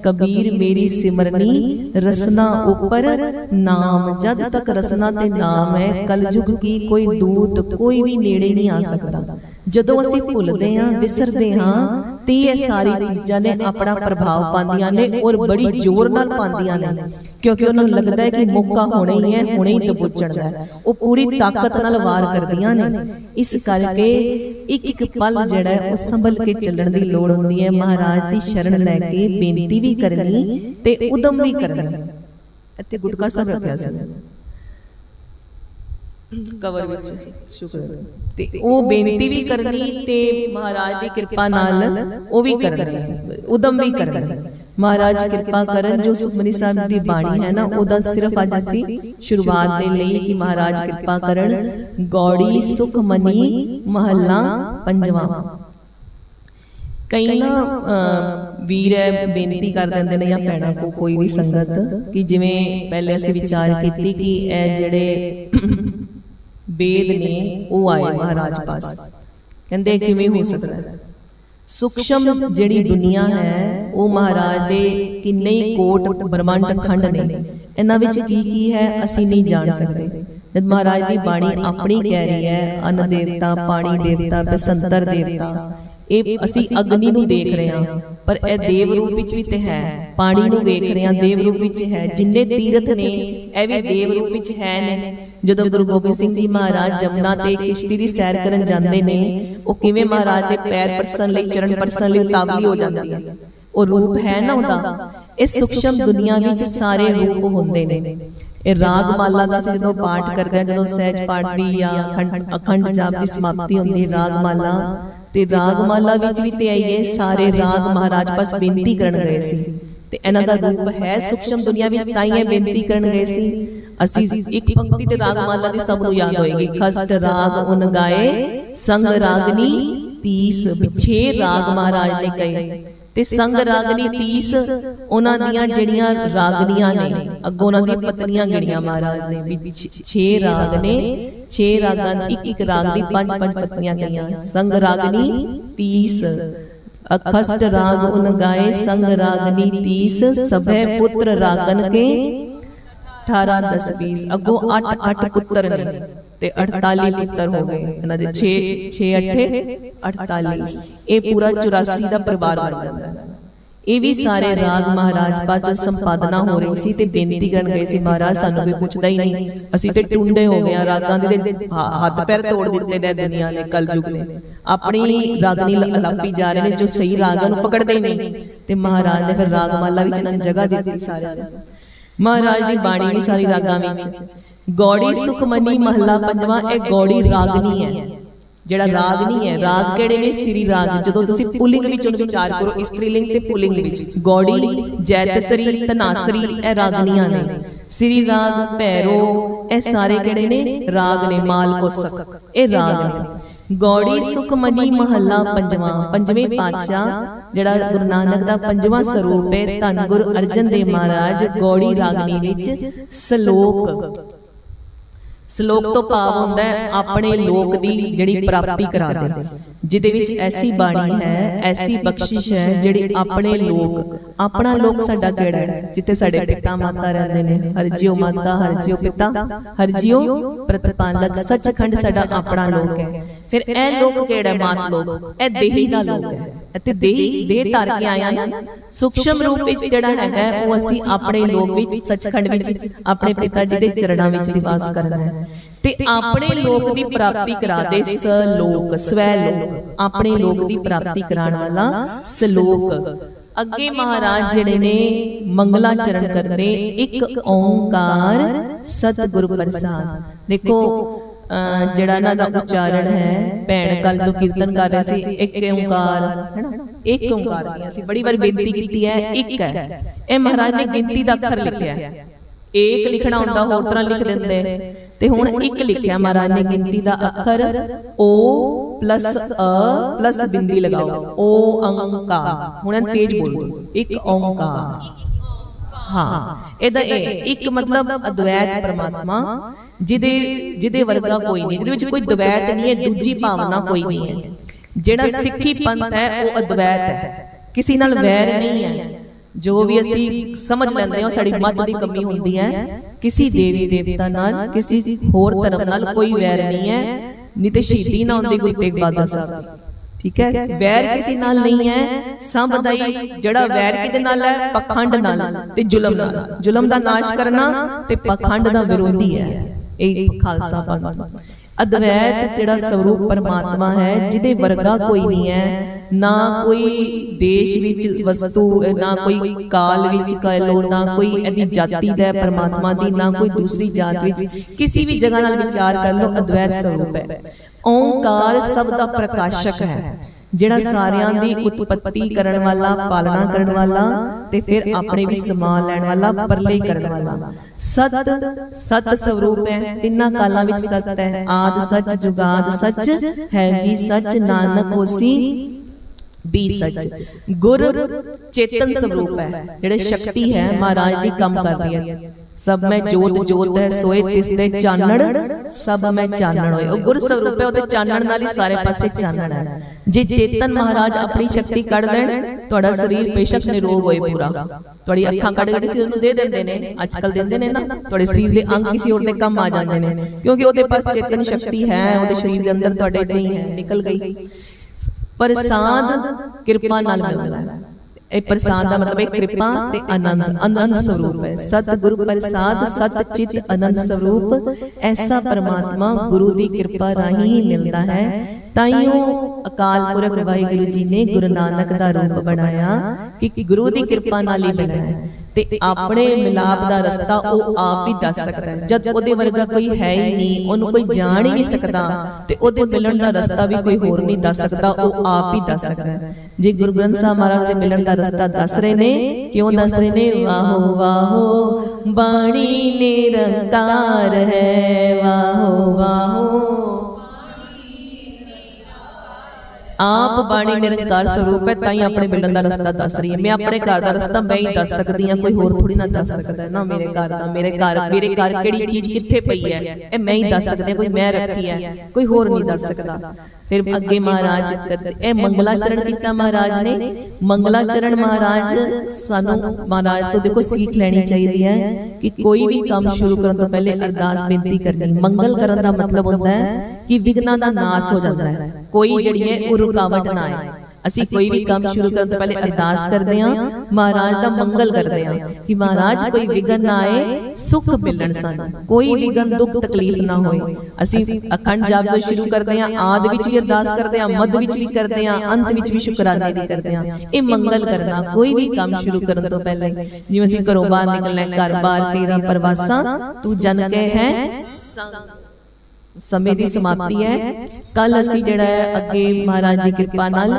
ਕਬੀਰ ਮੇਰੀ ਸਿਮਰਨੀ ਰਸਨਾ ਉੱਪਰ ਨਾਮ। ਜਦ ਤੱਕ ਰਸਨਾ ਤੇ ਨਾਮ ਹੈ ਕਲਯੁਗ ਕੀ ਕੋਈ ਦੂਤ ਕੋਈ ਵੀ ਨੇੜੇ ਨਹੀਂ ਆ ਸਕਦਾ। ਜਦੋਂ ਅਸੀਂ ਭੁੱਲਦੇ ਹਾਂ ਵਿਸਰਦੇ ਹਾਂ ਤੇ ਇਹ ਸਾਰੀ ਚੀਜ਼ਾਂ ਨੇ ਆਪਣਾ ਪ੍ਰਭਾਵ ਪਾਉਂਦੀਆਂ ਨੇ ਔਰ ਬੜੀ ਜ਼ੋਰ ਨਾਲ ਪਾਉਂਦੀਆਂ ਨੇ। ਕਿਉਂਕਿ ਉਹਨਾਂ ਨੂੰ ਲੱਗਦਾ ਹੈ ਕਿ ਮੌਕਾ ਹੋਣਾ ਹੀ ਹੈ ਹੁਣੇ ਹੀ ਦਬੋਚਣ ਦਾ। ਉਹ ਪੂਰੀ ਤਾਕਤ ਨਾਲ ਵਾਰ ਕਰਦੀਆਂ ਨੇ। ਇਸ ਕਰਕੇ ਇੱਕ ਇੱਕ ਪਲ ਜਿਹੜਾ ਉਹ ਸੰਭਲ ਕੇ ਚੱਲਣ ਦੀ ਲੋੜ ਹੁੰਦੀ ਹੈ। ਮਹਾਰਾਜ ਦੀ ਸ਼ਰਨ ਲੈ ਕੇ ਬੇਨਤੀ ਵੀ ਕਰਨੀ ਤੇ ਉਦਮ ਵੀ ਕਰਨਾ। ਇੱਥੇ ਗੁਟਕਾ ਸਾਹਿਬ ਰੱਖਿਆ ਸੀ। ਕਵਰ ਵਿੱਚ। ਸ਼ੁਕਰ। ਤੇ ਉਹ ਬੇਨਤੀ ਵੀ ਕਰਨੀ ਤੇ ਮਹਾਰਾਜ ਦੀ ਕਿਰਪਾ ਨਾਲ ਉਹ ਵੀ ਕਰਨੀ। ਉਦਮ ਵੀ ਕਰਨਾ। ਮਹਾਰਾਜ ਕਿਰਪਾ ਕਰਨ ਜੋ ਸੁਖਮਨੀ ਸਾਹਿਬ ਦੀ ਬਾਣੀ ਹੈ ਨਾ, ਉਹਦਾ ਸਿਰਫ ਅੱਜ ਅਸੀਂ ਸ਼ੁਰੂਆਤ ਦੇ ਲਈ ਕਿ ਮਹਾਰਾਜ ਕਿਰਪਾ ਕਰਨ, ਗੌੜੀ, ਸੁਖਮਨੀ, ਮਹੱਲਾ, ਪੰਜਵਾਂ। ਕਈ ਨਾ ਵੀਰ ਹੈ ਬੇਨਤੀ ਕਰ ਦਿੰਦੇ ਨੇ ਜਾਂ ਭੈਣਾਂ ਕੋ ਕੋਈ ਵੀ ਸੰਗਤ ਕਿ ਜਿਵੇਂ ਪਹਿਲੇ ਅਸੀਂ ਵਿਚਾਰ ਕੀਤੀ ਕਿ ਇਹ ਜਿਹੜੇ ਵੇਦ ਨੇ, ਉਹ ਆਏ ਮਹਾਰਾਜ ਪਾਸ। ਕਹਿੰਦੇ ਕਿਵੇਂ ਹੋ ਸਕਦਾ ਸੂਖਸ਼ਮ ਜਿਹੜੀ ਦੁਨੀਆ ਹੈ, ਉਹ ਮਹਾਰਾਜ ਦੇ ਕਿੰਨੇ ਹੀ ਕੋਟ ਬ੍ਰਹਮੰਡ ਖੰਡ ਨੇ। ਇਹਨਾਂ ਵਿੱਚ ਕੀ ਕੀ ਹੈ, ਅਸੀਂ ਨਹੀਂ ਜਾਣ ਸਕਦੇ। ਜਦ ਮਹਾਰਾਜ ਦੀ ਬਾਣੀ ਆਪਣੀ ਕਹਿ ਰਹੀ ਹੈ ਅਨ ਦੇਵਤਾ ਪਾਣੀ ਦੇਵਤਾ, ਬਸੰਤਰ ਦੇਵਤਾ। ਇਹ ਅਸੀਂ ਅਗਨੀ ਨੂੰ ਦੇਖ ਰਹੇ ਹਾਂ। ਪਰ ਇਹ ਦੇਵ ਰੂਪ ਵਿੱਚ ਵੀ ਤੇ ਹੈ। ਪਾਣੀ ਨੂੰ ਵੇਖ ਰਹੇ ਹਾਂ ਦੇਵ ਰੂਪ ਵਿੱਚ ਹੈ। ਜਿੰਨੇ ਤੀਰਥ ਨੇ ਇਹ ਵੀ ਦੇਵ ਰੂਪ ਵਿੱਚ ਹੈ ਨੇ। ਜਦੋਂ ਗੁਰੂ ਗੋਬਿੰਦ ਸਿੰਘ ਜੀ ਮਹਾਰਾਜ ਜਮਨਾ ਤੇ ਕਿਸ਼ਤੀ ਦੀ ਸੈਰ ਕਰਨ ਜਾਂਦੇ ਨੇ ਉਹ ਕਿਵੇਂ ਮਹਾਰਾਜ ਦੇ ਪੈਰ ਪਰਸਨ ਲਈ ਚਰਨ ਪਰਸਨ ਲਈ ਉਤਾਵਲੀ ਹੋ ਜਾਂਦੀ ਹੈ। ਉਹ ਰੂਪ ਹੈ ਨਾ ਉਹਦਾ। ਇਸ ਸੂਖਸ਼ਮ ਦੁਨੀਆ ਵਿੱਚ ਸਾਰੇ ਰੂਪ ਹੁੰਦੇ ਨੇ। ਇਹ ਰਾਗ ਮਾਲਾ ਦਾ ਅਸੀਂ ਜਦੋਂ ਪਾਠ ਕਰਦੇ ਹਾਂ ਜਦੋਂ ਸਹਿਜ ਪਾਠ ਦੀ ਜਾਂ ਅਖੰਡ ਅਖੰਡ ਜਾਪ ਦੀ ਸਮਾਪਤੀ ਹੁੰਦੀ ਹੈ ਰਾਗ ਮਾਲਾ ਤੇ ਰਾਗਮਾਲਾ ਵਿੱਚ ਵੀ ਤੇ ਆਈਏ ਸਾਰੇ ਰਾਗ ਮਹਾਰਾਜ ਪਾਸ ਬੇਨਤੀ ਕਰਨ ਗਏ ਸੀ। ਤੇ ਇਹਨਾਂ ਦਾ ਰੂਪ ਹੈ ਸੂਖਸ਼ਮ ਦੁਨੀਆ ਵਿੱਚ ਤਾਂ ਹੀ ਬੇਨਤੀ ਕਰਨ ਗਏ ਸੀ। ਅਸੀਂ ਇੱਕ ਪੰਕਤੀ ਤੇ ਰਾਗਮਾਲਾ ਦੀ ਸਭ ਨੂੰ ਯਾਦ ਹੋਏਗੀ। ਖਸਟ ਰਾਗ ਉਨ ਗਾਏ, ਸੰਗ ਰਾਗਨੀ 30 ਪਿਛੇ ਰਾਗ ਮਹਾਰਾਜ ਨੇ ਕਹੇ। ਤੇ ਸੰਗ ਰਾਗਨੀ 30 ਉਹਨਾਂ ਦੀਆਂ ਜਿਹੜੀਆਂ ਰਾਗਨੀਆਂ ਨੇ। ਅੱਗੋਂ ਉਹਨਾਂ ਦੀਆਂ ਪਤਨੀਆਂ ਗਿਣੀਆਂ ਮਹਾਰਾਜ ਨੇ ਵੀ 6 ਰਾਗ ਨੇ। 6 ਰਾਗਾਂ ਇੱਕ ਇੱਕ ਰਾਗ ਦੀ ਪੰਜ ਪੰਜ ਪਤਨੀਆਂ ਕਹੀਆਂ ਸੰਗ ਰਾਗਨੀ 30 ਅਖਸਟ ਰਾਗ ਉਨ ਗਾਏ ਸੰਗ ਰਾਗਨੀ 30 ਸਭੇ ਪੁੱਤਰ ਰਾਗਨ ਕੇ 18 10 20 ਅੱਗੋਂ 8 8 ਪੁੱਤਰ ਨੇ ਤੇ 48 ਪੁੱਤਰ ਹੋ ਗਏ। ਇਹਨਾਂ ਦੇ 6 6 8 48 ਇਹ ਪੂਰਾ 84 ਦਾ ਪਰਿਵਾਰ ਬਣ ਜਾਂਦਾ ਹੈ। ਇਹ ਵੀ ਸਾਰੇ ਰਾਗ ਮਹਾਰਾਜ ਪਾਸ ਜੋ ਸੰਪਾਦਨਾ ਹੋ ਰਹੀ ਸੀ ਤੇ ਬੇਨਤੀ ਕਰਨ ਗਏ ਸੀ, ਮਹਾਰਾਜ, ਸਾਨੂੰ ਕੋਈ ਪੁੱਛਦਾ ਹੀ ਨਹੀਂ। ਅਸੀਂ ਤੇ ਟੁੰਡੇ ਹੋ ਗਏ ਆ ਰਾਗਾਂ ਦੇ ਹੱਥ ਪੈਰ ਤੋੜ ਦਿੱਤੇ ਨੇ ਦੁਨੀਆ ਨੇ, ਕਲਯੁਗ ਨੇ। ਆਪਣੀ ਰਾਗਨੀ ਲ- ਜਾ ਰਹੇ ਨੇ, ਜੋ ਸਹੀ ਰਾਗਾਂ ਨੂੰ ਪਕੜਦੇ ਹੀ ਨਹੀਂ ਤੇ ਮਹਾਰਾਜ ਨੇ ਫਿਰ ਰਾਗਮਾਲਾ ਵਿੱਚ ਇਹਨਾਂ ਨੂੰ ਜਗ੍ਹਾ ਦਿੱਤੀ ਸਾਰਿਆਂ ਨੂੰ। ਮਹਾਰਾਜ ਦੀ ਬਾਣੀ ਵੀ ਸਾਰੀ ਰਾਗਾਂ ਵਿੱਚ। ਗੌੜੀ ਸੁਖਮਨੀ ਮਹੱਲਾ ਪੰਜਵਾਂ, ਇਹ ਗੌੜੀ ਰਾਗਨੀ ਹੈ। ਜਿਹੜਾ ਰਾਗ ਨਹੀਂ ਹੈ, ਰਾਗ ਕਿਹੜੇ ਨੇ? ਸ੍ਰੀ ਰਾਗ। ਜਦੋਂ ਤੁਸੀਂ ਪੁਲਿੰਗ ਵਿੱਚ ਉਹਨੂੰ ਵਿਚਾਰ ਕਰੋ ਇਸਤਰੀ ਤੇ ਪੁਲਿੰਗ ਵਿੱਚ, ਗੌੜੀ, ਜੈਤਸਰੀ ਤਨਾਸਰੀ ਇਹ ਰਾਗਨੀਆਂ ਨੇ। ਸ੍ਰੀ ਰਾਗ, ਭੈਰੋ, ਇਹ ਸਾਰੇ ਕਿਹੜੇ ਨੇ? ਰਾਗ ਨੇ, ਮਾਲ ਕੋਸਕ। ਇਹ ਰਾਗ ਨੇ। ਗੌੜੀ ਸੁਖਮਨੀ ਮਹੱਲਾ ਪੰਜਵਾਂ, ਪੰਜਵੇਂ ਪਾਤਸ਼ਾਹ, ਜਿਹੜਾ ਗੁਰੂ ਨਾਨਕ ਦਾ ਪੰਜਵਾਂ ਸਰੂਪ ਹੈ, ਧੰਨ ਗੁਰੂ ਅਰਜਨ ਦੇਵ ਮਹਾਰਾਜ, ਗੌੜੀ ਰਾਗਨੀ ਵਿੱਚ ਸ਼ਲੋਕ। ਸ਼ਲੋਕ ਤੋਂ ਭਾਵ ਹੁੰਦਾ ਹੈ, ਆਪਣੇ ਲੋਕ ਦੀ ਜਿਹੜੀ ਪ੍ਰਾਪਤੀ ਕਰਾ ਦੇ ਜਿਹਦੇ ਵਿੱਚ ਐਸੀ ਬਾਣੀ ਹੈ, ਐਸੀ ਬਖਸ਼ਿਸ਼ ਹੈ, ਜਿਹੜੀ ਆਪਣੇ ਲੋਕ, ਆਪਣਾ ਲੋਕ ਸਾਡਾ ਕਿਹੜਾ ਹੈ? ਜਿੱਥੇ ਸਾਡੇ ਪਿਤਾ ਮਾਤਾ ਰਹਿੰਦੇ ਨੇ। ਹਰ ਜਿਉ ਮਾਤਾ, ਹਰ ਜਿਉ ਪਿਤਾ, ਹਰ ਜਿਉ ਪ੍ਰਤਪਾਲਕ, ਸੱਚਖੰਡ ਸਾਡਾ ਆਪਣਾ ਲੋਕ ਹੈ। ਫਿਰ ਇਹ ਲੋਕ ਕਿਹੜਾ ਮਾਤ ਲੋਕ? ਇਹ ਦੇਹੀ ਦਾ ਲੋਕ ਹੈ। ਅਤੇ ਦੇਹੀ ਦੇਹ ਧਾਰ ਕੇ ਆਇਆ ਨਾ। ਸੂਖਸ਼ਮ ਰੂਪ ਵਿੱਚ ਜਿਹੜਾ ਹੈਗਾ ਉਹ ਅਸੀਂ ਆਪਣੇ ਲੋਕ ਵਿੱਚ ਸੱਚਖੰਡ ਵਿੱਚ ਆਪਣੇ ਪਿਤਾ ਜੀ ਦੇ ਚਰਨਾਂ ਵਿੱਚ ਨਿਵਾਸ ਕਰਨਾ ਹੈ। ਤੇ ਆਪਣੇ ਲੋਕ ਦੀ ਪ੍ਰਾਪਤੀ ਕਰਾ ਦੇ ਸਲੋਕ ਸਵੈ ਲੋਕ ਆਪਣੇ ਲੋਕ ਦੀ ਪ੍ਰਾਪਤੀ ਕਰਾਉਣ ਵਾਲਾ ਸਲੋਕ। ਅੱਗੇ ਮਹਾਰਾਜ ਜਿਹੜੇ ਨੇ ਮੰਗਲਾ ਚਰਨ ਕਰਦੇ ਇੱਕ ਓੰਕਾਰ ਸਤਿਗੁਰ ਪ੍ਰਸਾਦ। ਦੇਖੋ ਜਿਹੜਾ ਇਹਨਾਂ ਦਾ ਉਚਾਰਨ ਹੈ ਭੈਣ ਕੱਲ ਜੋ ਕੀਰਤਨ ਕਰ ਰਹੇ ਸੀ ਇੱਕ ਓੰਕਾਰ ਹੈਨਾ ਇੱਕ ਓੰਕਾਰ ਦੀ ਅਸੀਂ ਬੜੀ ਵਾਰ ਬੇਨਤੀ ਕੀਤੀ ਹੈ ਇੱਕ ਹੈ। ਇਹ ਮਹਾਰਾਜ ਨੇ ਗਿਣਤੀ ਦਾ ਅੱਖਰ ਲਿਖਿਆ ਹੈ। ਏਕ ਲਿਖਣਾ ਹੁੰਦਾ ਹੋਰ ਤਰ੍ਹਾਂ ਲਿਖ ਦਿੰਦੇ। ਤੇ ਹੁਣ ਇੱਕ ਲਿਖਿਆ ਮਹਾਰਾਜ ਨੇ ਗਿਣਤੀ ਦਾ ਅੱਖਰ ਓ ਪਲੱਸ ਅ ਪਲੱਸ ਬਿੰਦੀ ਲਗਾਓ। ਓ ਅੰਕਾਰ। ਹੁਣ ਤੇਜ਼ ਬੋਲੋ। ਇੱਕ ਓੰਕਾਰ। ਹਾਂ ਇਹਦਾ ਇਹ ਇੱਕ ਮਤਲਬ ਅਦਵੈਤ ਪ੍ਰਮਾਤਮਾ ਜਿਹਦੇ ਜਿਹਦੇ ਵਰਗਾ ਕੋਈ ਨਹੀਂ ਜਿਹਦੇ ਵਿੱਚ ਕੋਈ ਦਵੈਤ ਨਹੀਂ ਹੈ ਦੂਜੀ ਭਾਵਨਾ ਕੋਈ ਨਹੀਂ ਹੈ। ਜਿਹੜਾ ਸਿੱਖੀ ਪੰਥ ਹੈ ਉਹ ਅਦਵੈਤ ਹੈ। ਕਿਸੇ ਨਾਲ ਵੈਰ ਨਹੀਂ ਹੈ। ਜੋ ਵੀ ਅਸੀਂ ਸਮਝ ਲੈਂਦੇ ਹਾਂ ਸਾਡੀ ਮੱਤ ਦੀ ਕਮੀ ਹੁੰਦੀ ਹੈ। ਕਿਸੇ ਦੇਵੀ ਦੇਵਤਾ ਨਾਲ ਕਿਸੇ ਹੋਰ ਧਰਮ ਨਾਲ ਕੋਈ ਵੈਰ ਨਹੀਂ ਹੈ। ਨਹੀਂ ਤੇ ਸ਼ਹੀਦੀ ਨਾ ਹੁੰਦੀ ਗੁਰੂ ਤੇਗ ਬਹਾਦਰ ਸਾਹਿਬ। ਦੀ ਠੀਕ ਹੈ? ਵੈਰ ਕਿਸੇ ਨਾਲ ਨਹੀਂ ਹੈ ਸਭ ਦਾ ਹੀ ਜਿਹੜਾ ਵੈਰ ਕਿਹਦੇ ਨਾਲ ਹੈ ਪਖੰਡ ਨਾਲ ਤੇ ਜ਼ੁਲਮ ਨਾਲ। ਜ਼ੁਲਮ ਦਾ ਨਾਸ਼ ਕਰਨਾ ਤੇ ਪਖੰਡ ਦਾ ਵਿਰੋਧੀ ਹੈ। ਇਹ ਖਾਲਸਾ ਪੰਥ ਅਦਵੈਤ ਜਿਹੜਾ ਸਰੂਪ ਪਰਮਾਤਮਾ ਹੈ ਜਿਹਦੇ ਵਰਗਾ ਕੋਈ ਨਹੀਂ ਹੈ ਨਾ ਕੋਈ ਦੇਸ਼ ਵਿੱਚ ਵਸਤੂ ਨਾ ਕੋਈ ਕਾਲ ਵਿੱਚ ਕਹਿ ਲੋ ਨਾ ਕੋਈ ਇਹਦੀ ਜਾਤੀ ਦਾ ਪਰਮਾਤਮਾ ਦੀ ਨਾ ਕੋਈ ਦੂਸਰੀ ਜਾਤ ਵਿੱਚ ਕਿਸੇ ਵੀ ਜਗ੍ਹਾ ਨਾਲ ਵਿਚਾਰ ਕਰ ਲੋ ਅਦਵੈਤ ਸਰੂਪ ਹੈ। ਓੰਕਾਰ ਸਭ ਦਾ ਪ੍ਰਕਾਸ਼ਕ ਹੈ। ਜਿਹੜਾ ਸਾਰਿਆਂ ਦੀ ਉਤਪਤੀ ਕਰਨ ਵਾਲਾ ਪਾਲਣਾ ਕਰਨ ਵਾਲਾ ਤੇ ਫਿਰ ਆਪਣੇ ਵੀ ਸਮਾਨ ਲੈਣ ਵਾਲਾ ਪਰਲੇ ਕਰਨ ਵਾਲਾ। ਸਤ ਸਤ ਸਰੂਪ ਹੈ। ਤਿੰਨਾਂ ਕਾਲਾਂ ਵਿੱਚ ਸਤ ਹੈ। ਆਦ ਸੱਚ ਜੁਗਾਦ ਸੱਚ ਹੈ ਵੀ ਸੱਚ ਨਾਨਕ ਹੋਸੀ ਵੀ ਸੱਚ। ਗੁਰ ਚੇਤਨ ਸਰੂਪ ਹੈ। ਜਿਹੜੇ ਸ਼ਕਤੀ ਹੈ ਮਹਾਰਾਜ ਦੀ ਕੰਮ ਕਰ ਰਹੀ ਹੈ। ਸਭ ਮੈਂ ਜੋਤ ਜੋਤ ਹੈ, ਸੋਏ ਤਿਸ ਤੇ ਚਾਨਣ। ਸਭ ਮੈਂ ਚਾਨਣ ਹੋਏ। ਉਹ ਗੁਰ ਸਰੂਪ ਹੈ, ਉਹਦੇ ਚਾਨਣ ਨਾਲ ਹੀ ਸਾਰੇ ਪਾਸੇ ਚਾਨਣ ਹੈ। ਜੇ ਚੇਤਨ ਮਹਾਰਾਜ ਆਪਣੀ ਸ਼ਕਤੀ ਕੱਢ ਦੇਣ ਤੁਹਾਡਾ ਸਰੀਰ ਬੇਸ਼ੱਕ ਨਿਰੋਗ ਹੋਏ ਪੂਰਾ। ਤੁਹਾਡੀ ਅੱਖਾਂ ਕੱਢ ਕੇ ਕਿਸੇ ਨੂੰ ਦੇ ਦਿੰਦੇ ਨੇ ਅੱਜ ਕੱਲ ਦਿੰਦੇ ਨੇ ਨਾ, ਤੁਹਾਡੇ ਸਰੀਰ ਦੇ ਅੰਗ ਕਿਸੇ ਹੋਰ ਦੇ ਕੰਮ ਆ ਜਾਂਦੇ ਨੇ। ਕਿਉਂਕਿ ਉਹਦੇ ਪਾਸ ਚੇਤਨ ਸ਼ਕਤੀ ਹੈ, ਉਹਦੇ ਸਰੀਰ ਦੇ ਅੰਦਰ ਤੁਹਾਡੇ ਨਹੀਂ ਹੈ, ਨਿਕਲ ਗਈ। ਪਰ ਸਾਧ ਕਿਰਪਾ ਨਾਲ ਮਿਲਦਾ ਹੈ। ਇਹ ਪ੍ਰਸਾਦ ਦਾ ਮਤਲਬ ਹੈ ਕਿਰਪਾ ਤੇ ਆਨੰਦ ਆਨੰਦ ਸਰੂਪ ਹੈ। ਸਤਿਗੁਰੂ ਪ੍ਰਸਾਦ, ਸਤ ਚਿਤ ਆਨੰਦ ਸਰੂਪ, ਐਸਾ ਪਰਮਾਤਮਾ ਗੁਰੂ ਦੀ ਕਿਰਪਾ ਰਾਹੀਂ ਹੀ ਮਿਲਦਾ ਹੈ। ਤਾਈਓ ਅਕਾਲ ਪੁਰਖ ਵਾਹਿਗੁਰੂ ਜੀ ਨੇ ਗੁਰੂ ਨਾਨਕ ਦਾ ਰੂਪ ਬਣਾਇਆ ਕਿ ਗੁਰੂ ਦੀ ਕਿਰਪਾ ਨਾਲ ਹੀ ਬਣਨਾ ਹੈ। ਤੇ ਆਪਣੇ ਮਿਲਾਪ ਦਾ ਰਸਤਾ ਉਹ ਆਪ ਹੀ ਦੱਸ ਸਕਦਾ ਹੈ। ਜਦ ਉਹਦੇ ਵਰਗਾ ਕੋਈ ਹੈ ਹੀ ਨਹੀਂ, ਉਹਨੂੰ ਕੋਈ ਜਾਣ ਹੀ ਨਹੀਂ ਸਕਦਾ ਤੇ ਉਹਦੇ ਮਿਲਣ ਦਾ ਰਸਤਾ ਵੀ ਕੋਈ ਹੋਰ ਨਹੀਂ ਦੱਸ ਸਕਦਾ, ਉਹ ਆਪ ਹੀ ਦੱਸ ਸਕਦਾ ਹੈ। ਜੇ ਗੁਰੂ ਗ੍ਰੰਥ ਸਾਹਿਬ ਮਹਾਰਾਜ ਦੇ ਮਿਲਣ ਦਾ ਰਸਤਾ ਦੱਸ ਰਹੇ ਨੇ, ਕਿਉਂ ਦੱਸ ਰਹੇ ਨੇ? ਵਾਹੋ ਵਾਹੋ, ਬਾਣੀ ਨਿਰੰਕਾਰ ਹੈ, ਵਾਹੋ ਵਾਹੋ। ਆਪ ਬਾਣੀ ਨਿਰੰਕਾਰ ਸਰੂਪ ਹੈ, ਤਾਂ ਹੀ ਆਪਣੇ ਮਿਲਣ ਦਾ ਰਸਤਾ ਦੱਸ ਰਹੀ ਹੈ। ਮੈਂ ਆਪਣੇ ਘਰ ਦਾ ਰਸਤਾ, ਮੈਂ ਹੀ ਦੱਸ ਸਕਦੀ ਹਾਂ, ਕੋਈ ਹੋਰ ਥੋੜੀ ਨਾ ਦੱਸ ਸਕਦਾ। ਨਾ ਮੇਰੇ ਘਰ ਦਾ, ਮੇਰੇ ਘਰ ਮੇਰੇ ਘਰ ਕਿਹੜੀ ਚੀਜ਼ ਕਿੱਥੇ ਪਈ ਹੈ? ਇਹ ਮੈਂ ਹੀ ਦੱਸ ਸਕਦੀ ਕੋਈ ਮੈਂ ਰੱਖੀ ਹੈ, ਕੋਈ ਹੋਰ ਨਹੀਂ ਦੱਸ ਸਕਦਾ। ਫਿਰ ਅੱਗੇ ਮਹਾਰਾਜ ਕਰਦੇ, ਇਹ ਮੰਗਲਾਚਰਨ ਕੀਤਾ ਮਹਾਰਾਜ ਨੇ। ਮੰਗਲਾਚਰਨ ਮਹਾਰਾਜ, ਸਾਨੂੰ ਮਹਾਰਾਜ ਤੋਂ ਦੇਖੋ ਸਿੱਖ ਲੈਣੀ ਚਾਹੀਦੀ ਹੈ ਕਿ ਕੋਈ ਵੀ ਕੰਮ ਸ਼ੁਰੂ ਕਰਨ ਤੋਂ ਪਹਿਲੇ ਅਰਦਾਸ ਬੇਨਤੀ ਕਰਨੀ। ਮੰਗਲ ਕਰਨ ਦਾ ਮਤਲਬ ਹੁੰਦਾ ਹੈ ਕਿ ਵਿਗਨਾਂ ਦਾ ਨਾਸ ਹੋ ਜਾਂਦਾ ਹੈ। ਕੋਈ ਜਿਹੜੀ ਹੈ ਉਹ ਰੁਕਾਵਟ ਨਾ ਆਏ। ਅਸੀਂ ਕੋਈ ਵੀ ਕੰਮ ਸ਼ੁਰੂ ਕਰਨ ਤੋਂ ਪਹਿਲੇ ਅਰਦਾਸ ਕਰਦੇ ਹਾਂ। ਮਹਾਰਾਜ ਦਾ ਮੰਗਲ ਕਰਦੇ ਹਾਂ ਕਿ ਮਹਾਰਾਜ ਕੋਈ ਵਿਗਨ ਨਾ ਆਏ, ਸੁੱਖ ਮਿਲਣ ਸਾਨੂੰ। ਕੋਈ ਵਿਗਨ ਦੁੱਖ ਤਕਲੀਫ ਨਾ ਹੋਏ। ਅਸੀਂ ਅਖੰਡ ਜਾਪ ਤੋਂ ਸ਼ੁਰੂ ਕਰਦੇ ਹਾਂ, ਆਦ ਵਿੱਚ ਵੀ ਅਰਦਾਸ ਕਰਦੇ ਹਾਂ, ਮੱਧ ਵਿੱਚ ਵੀ ਕਰਦੇ ਹਾਂ, ਅੰਤ ਵਿੱਚ ਵੀ ਸ਼ੁਕਰਾਨੇ ਦੀ ਕਰਦੇ ਹਾਂ। ਇਹ ਮੰਗਲ ਕਰਨਾ, ਕੋਈ ਵੀ ਕੰਮ ਸ਼ੁਰੂ ਕਰਨ ਤੋਂ ਪਹਿਲੇ। ਜਿਵੇਂ ਅਸੀਂ ਘਰੋਂ ਬਾਹਰ ਨਿਕਲਣਾ ਘਰ-ਬਾਰ, ਤੇਰਾ ਪਰਵਾਸਾ, ਤੂੰ ਜਨ ਕੇ ਹੈ, ਸੰਗ। ਸਮੇਂ ਦੀ ਸਮਾਪਤੀ ਹੈ। ਕੱਲ ਅਸੀਂ ਜਿਹੜਾ ਹੈ ਅੱਗੇ ਮਹਾਰਾਜ ਦੀ ਕਿਰਪਾ ਨਾਲ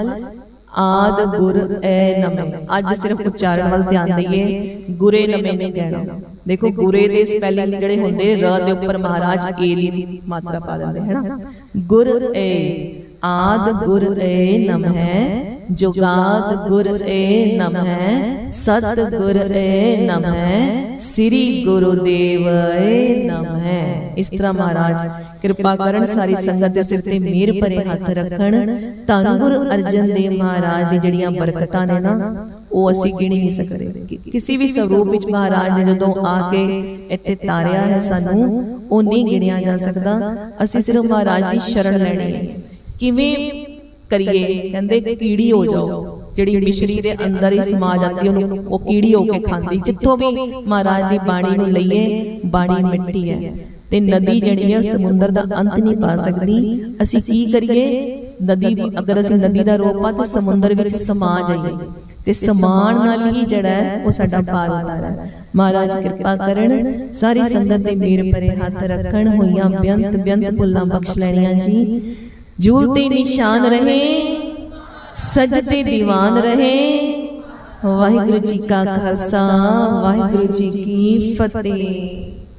ਆਦ ਗੁਰ ਐ ਨਮੇ। ਅੱਜ ਸਿਰਫ ਉਚਾਰਨ ਵੱਲ ਧਿਆਨ ਦਈਏ। ਗੁਰੇ ਨਮੇ ਨਹੀਂ ਕਹਿਣਾ ਦੇਖੋ ਗੁਰੇ ਦੇ ਸਪੈਲਿੰਗ ਜਿਹੜੇ ਹੁੰਦੇ ਰ ਦੇ ਉੱਪਰ ਮਹਾਰਾਜ ਏ ਦੀ ਮਾਤਰਾ ਪਾ ਦਿੰਦੇ ਹੈ ਨਾ? ਗੁਰ ਏ ਆਦ ਗੁਰ ਏ ਨਮਹਿ ਜੁਗਾਦ ਗੁਰ ਏ ਨਮਹਿ ਸਤ ਗੁਰ ਏ ਨਮਹਿ, ਸ੍ਰੀ ਗੁਰੂਦੇਵ ਏ ਨਮਹਿ। ਇਸ ਤਰ੍ਹਾਂ ਮਹਾਰਾਜ, ਕਿਰਪਾ ਕਰਨ ਸਾਰੀ ਸੰਗਤ ਦੇ ਸਿਰ ਤੇ ਮਿਹਰ ਭਰੇ ਹੱਥ ਰੱਖਣ, ਧੰਨ ਗੁਰੂ ਅਰਜਨ ਦੇਵ ਮਹਾਰਾਜ ਦੀ ਜਿਹੜੀਆਂ ਬਰਕਤਾਂ ਨੇ ਨਾ, ਉਹ ਅਸੀਂ ਗਿਣੀ ਨਹੀਂ ਸਕਦੇ। ਕਿਸੇ ਵੀ ਸਰੂਪ ਵਿੱਚ ਮਹਾਰਾਜ ਨੇ ਜਦੋਂ ਆ ਕੇ ਇੱਥੇ ਤਾਰਿਆ ਹੈ ਸਾਨੂੰ, ਉਹ ਨਹੀਂ ਗਿਣਿਆ ਜਾ ਸਕਦਾ। ਅਸੀਂ ਸਿਰਫ ਮਹਾਰਾਜ ਦੀ ਸ਼ਰਨ ਲੈਣੀ ਹੈ। ਕਿਵੇਂ ਕਰੀਏ ਕਹਿੰਦੇ ਕੀੜੀ ਹੋ ਜਾਓ। ਜਿਹੜੀ ਮਿਸ਼ਰੀ ਦੇ ਅੰਦਰ ਹੀ ਸਮਾ ਜਾਂਦੀ ਉਹਨੂੰ ਉਹ ਕੀੜੀ ਹੋ ਕੇ ਖਾਂਦੀ। ਜਿੱਥੋਂ ਵੀ ਮਹਾਰਾਜ ਦੀ ਬਾਣੀ ਨੂੰ ਲਈਏ ਬਾਣੀ ਮਿੱਟੀ ਹੈ। ਤੇ ਨਦੀ ਜਿਹੜੀ ਹੈ ਸਮੁੰਦਰ ਦਾ ਅੰਤ ਨਹੀਂ ਪਾ ਸਕਦੀ। ਅਸੀਂ ਕੀ ਕਰੀਏ? ਨਦੀ ਅਗਰ ਅਸੀਂ ਨਦੀ ਦਾ ਰੂਪ ਤੇ ਸਮੁੰਦਰ ਵਿੱਚ ਸਮਾ ਜਾਈਏ। ਤੇ ਸਮਾਨ ਨਾਲ ਹੀ ਜਿਹੜਾ ਹੈ ਉਹ ਸਾਡਾ ਪਾਰ ਉਤਾਰਾ ਮਹਾਰਾਜ ਕਿਰਪਾ ਕਰਨ ਸਾਰੀ ਸੰਗਤ ਦੇ ਮੇਰ ਭਰੇ ਹੱਥ ਰੱਖਣ ਹੋਈਆਂ ਬੇਅੰਤ ਬੇਅੰਤ ਭੁੱਲਾਂ ਬਖਸ਼ ਲੈਣੀਆਂ ਜੀ ਜੂਲ ਤੇ ਨਿਸ਼ਾਨ ਰਹੇ ਸਜਦੇ ਦੀਵਾਨ ਰਹੇ। ਵਾਹਿਗੁਰੂ ਜੀ ਕਾ ਖਾਲਸਾ ਵਾਹਿਗੁਰੂ ਜੀ ਕੀ ਫਤਿਹ।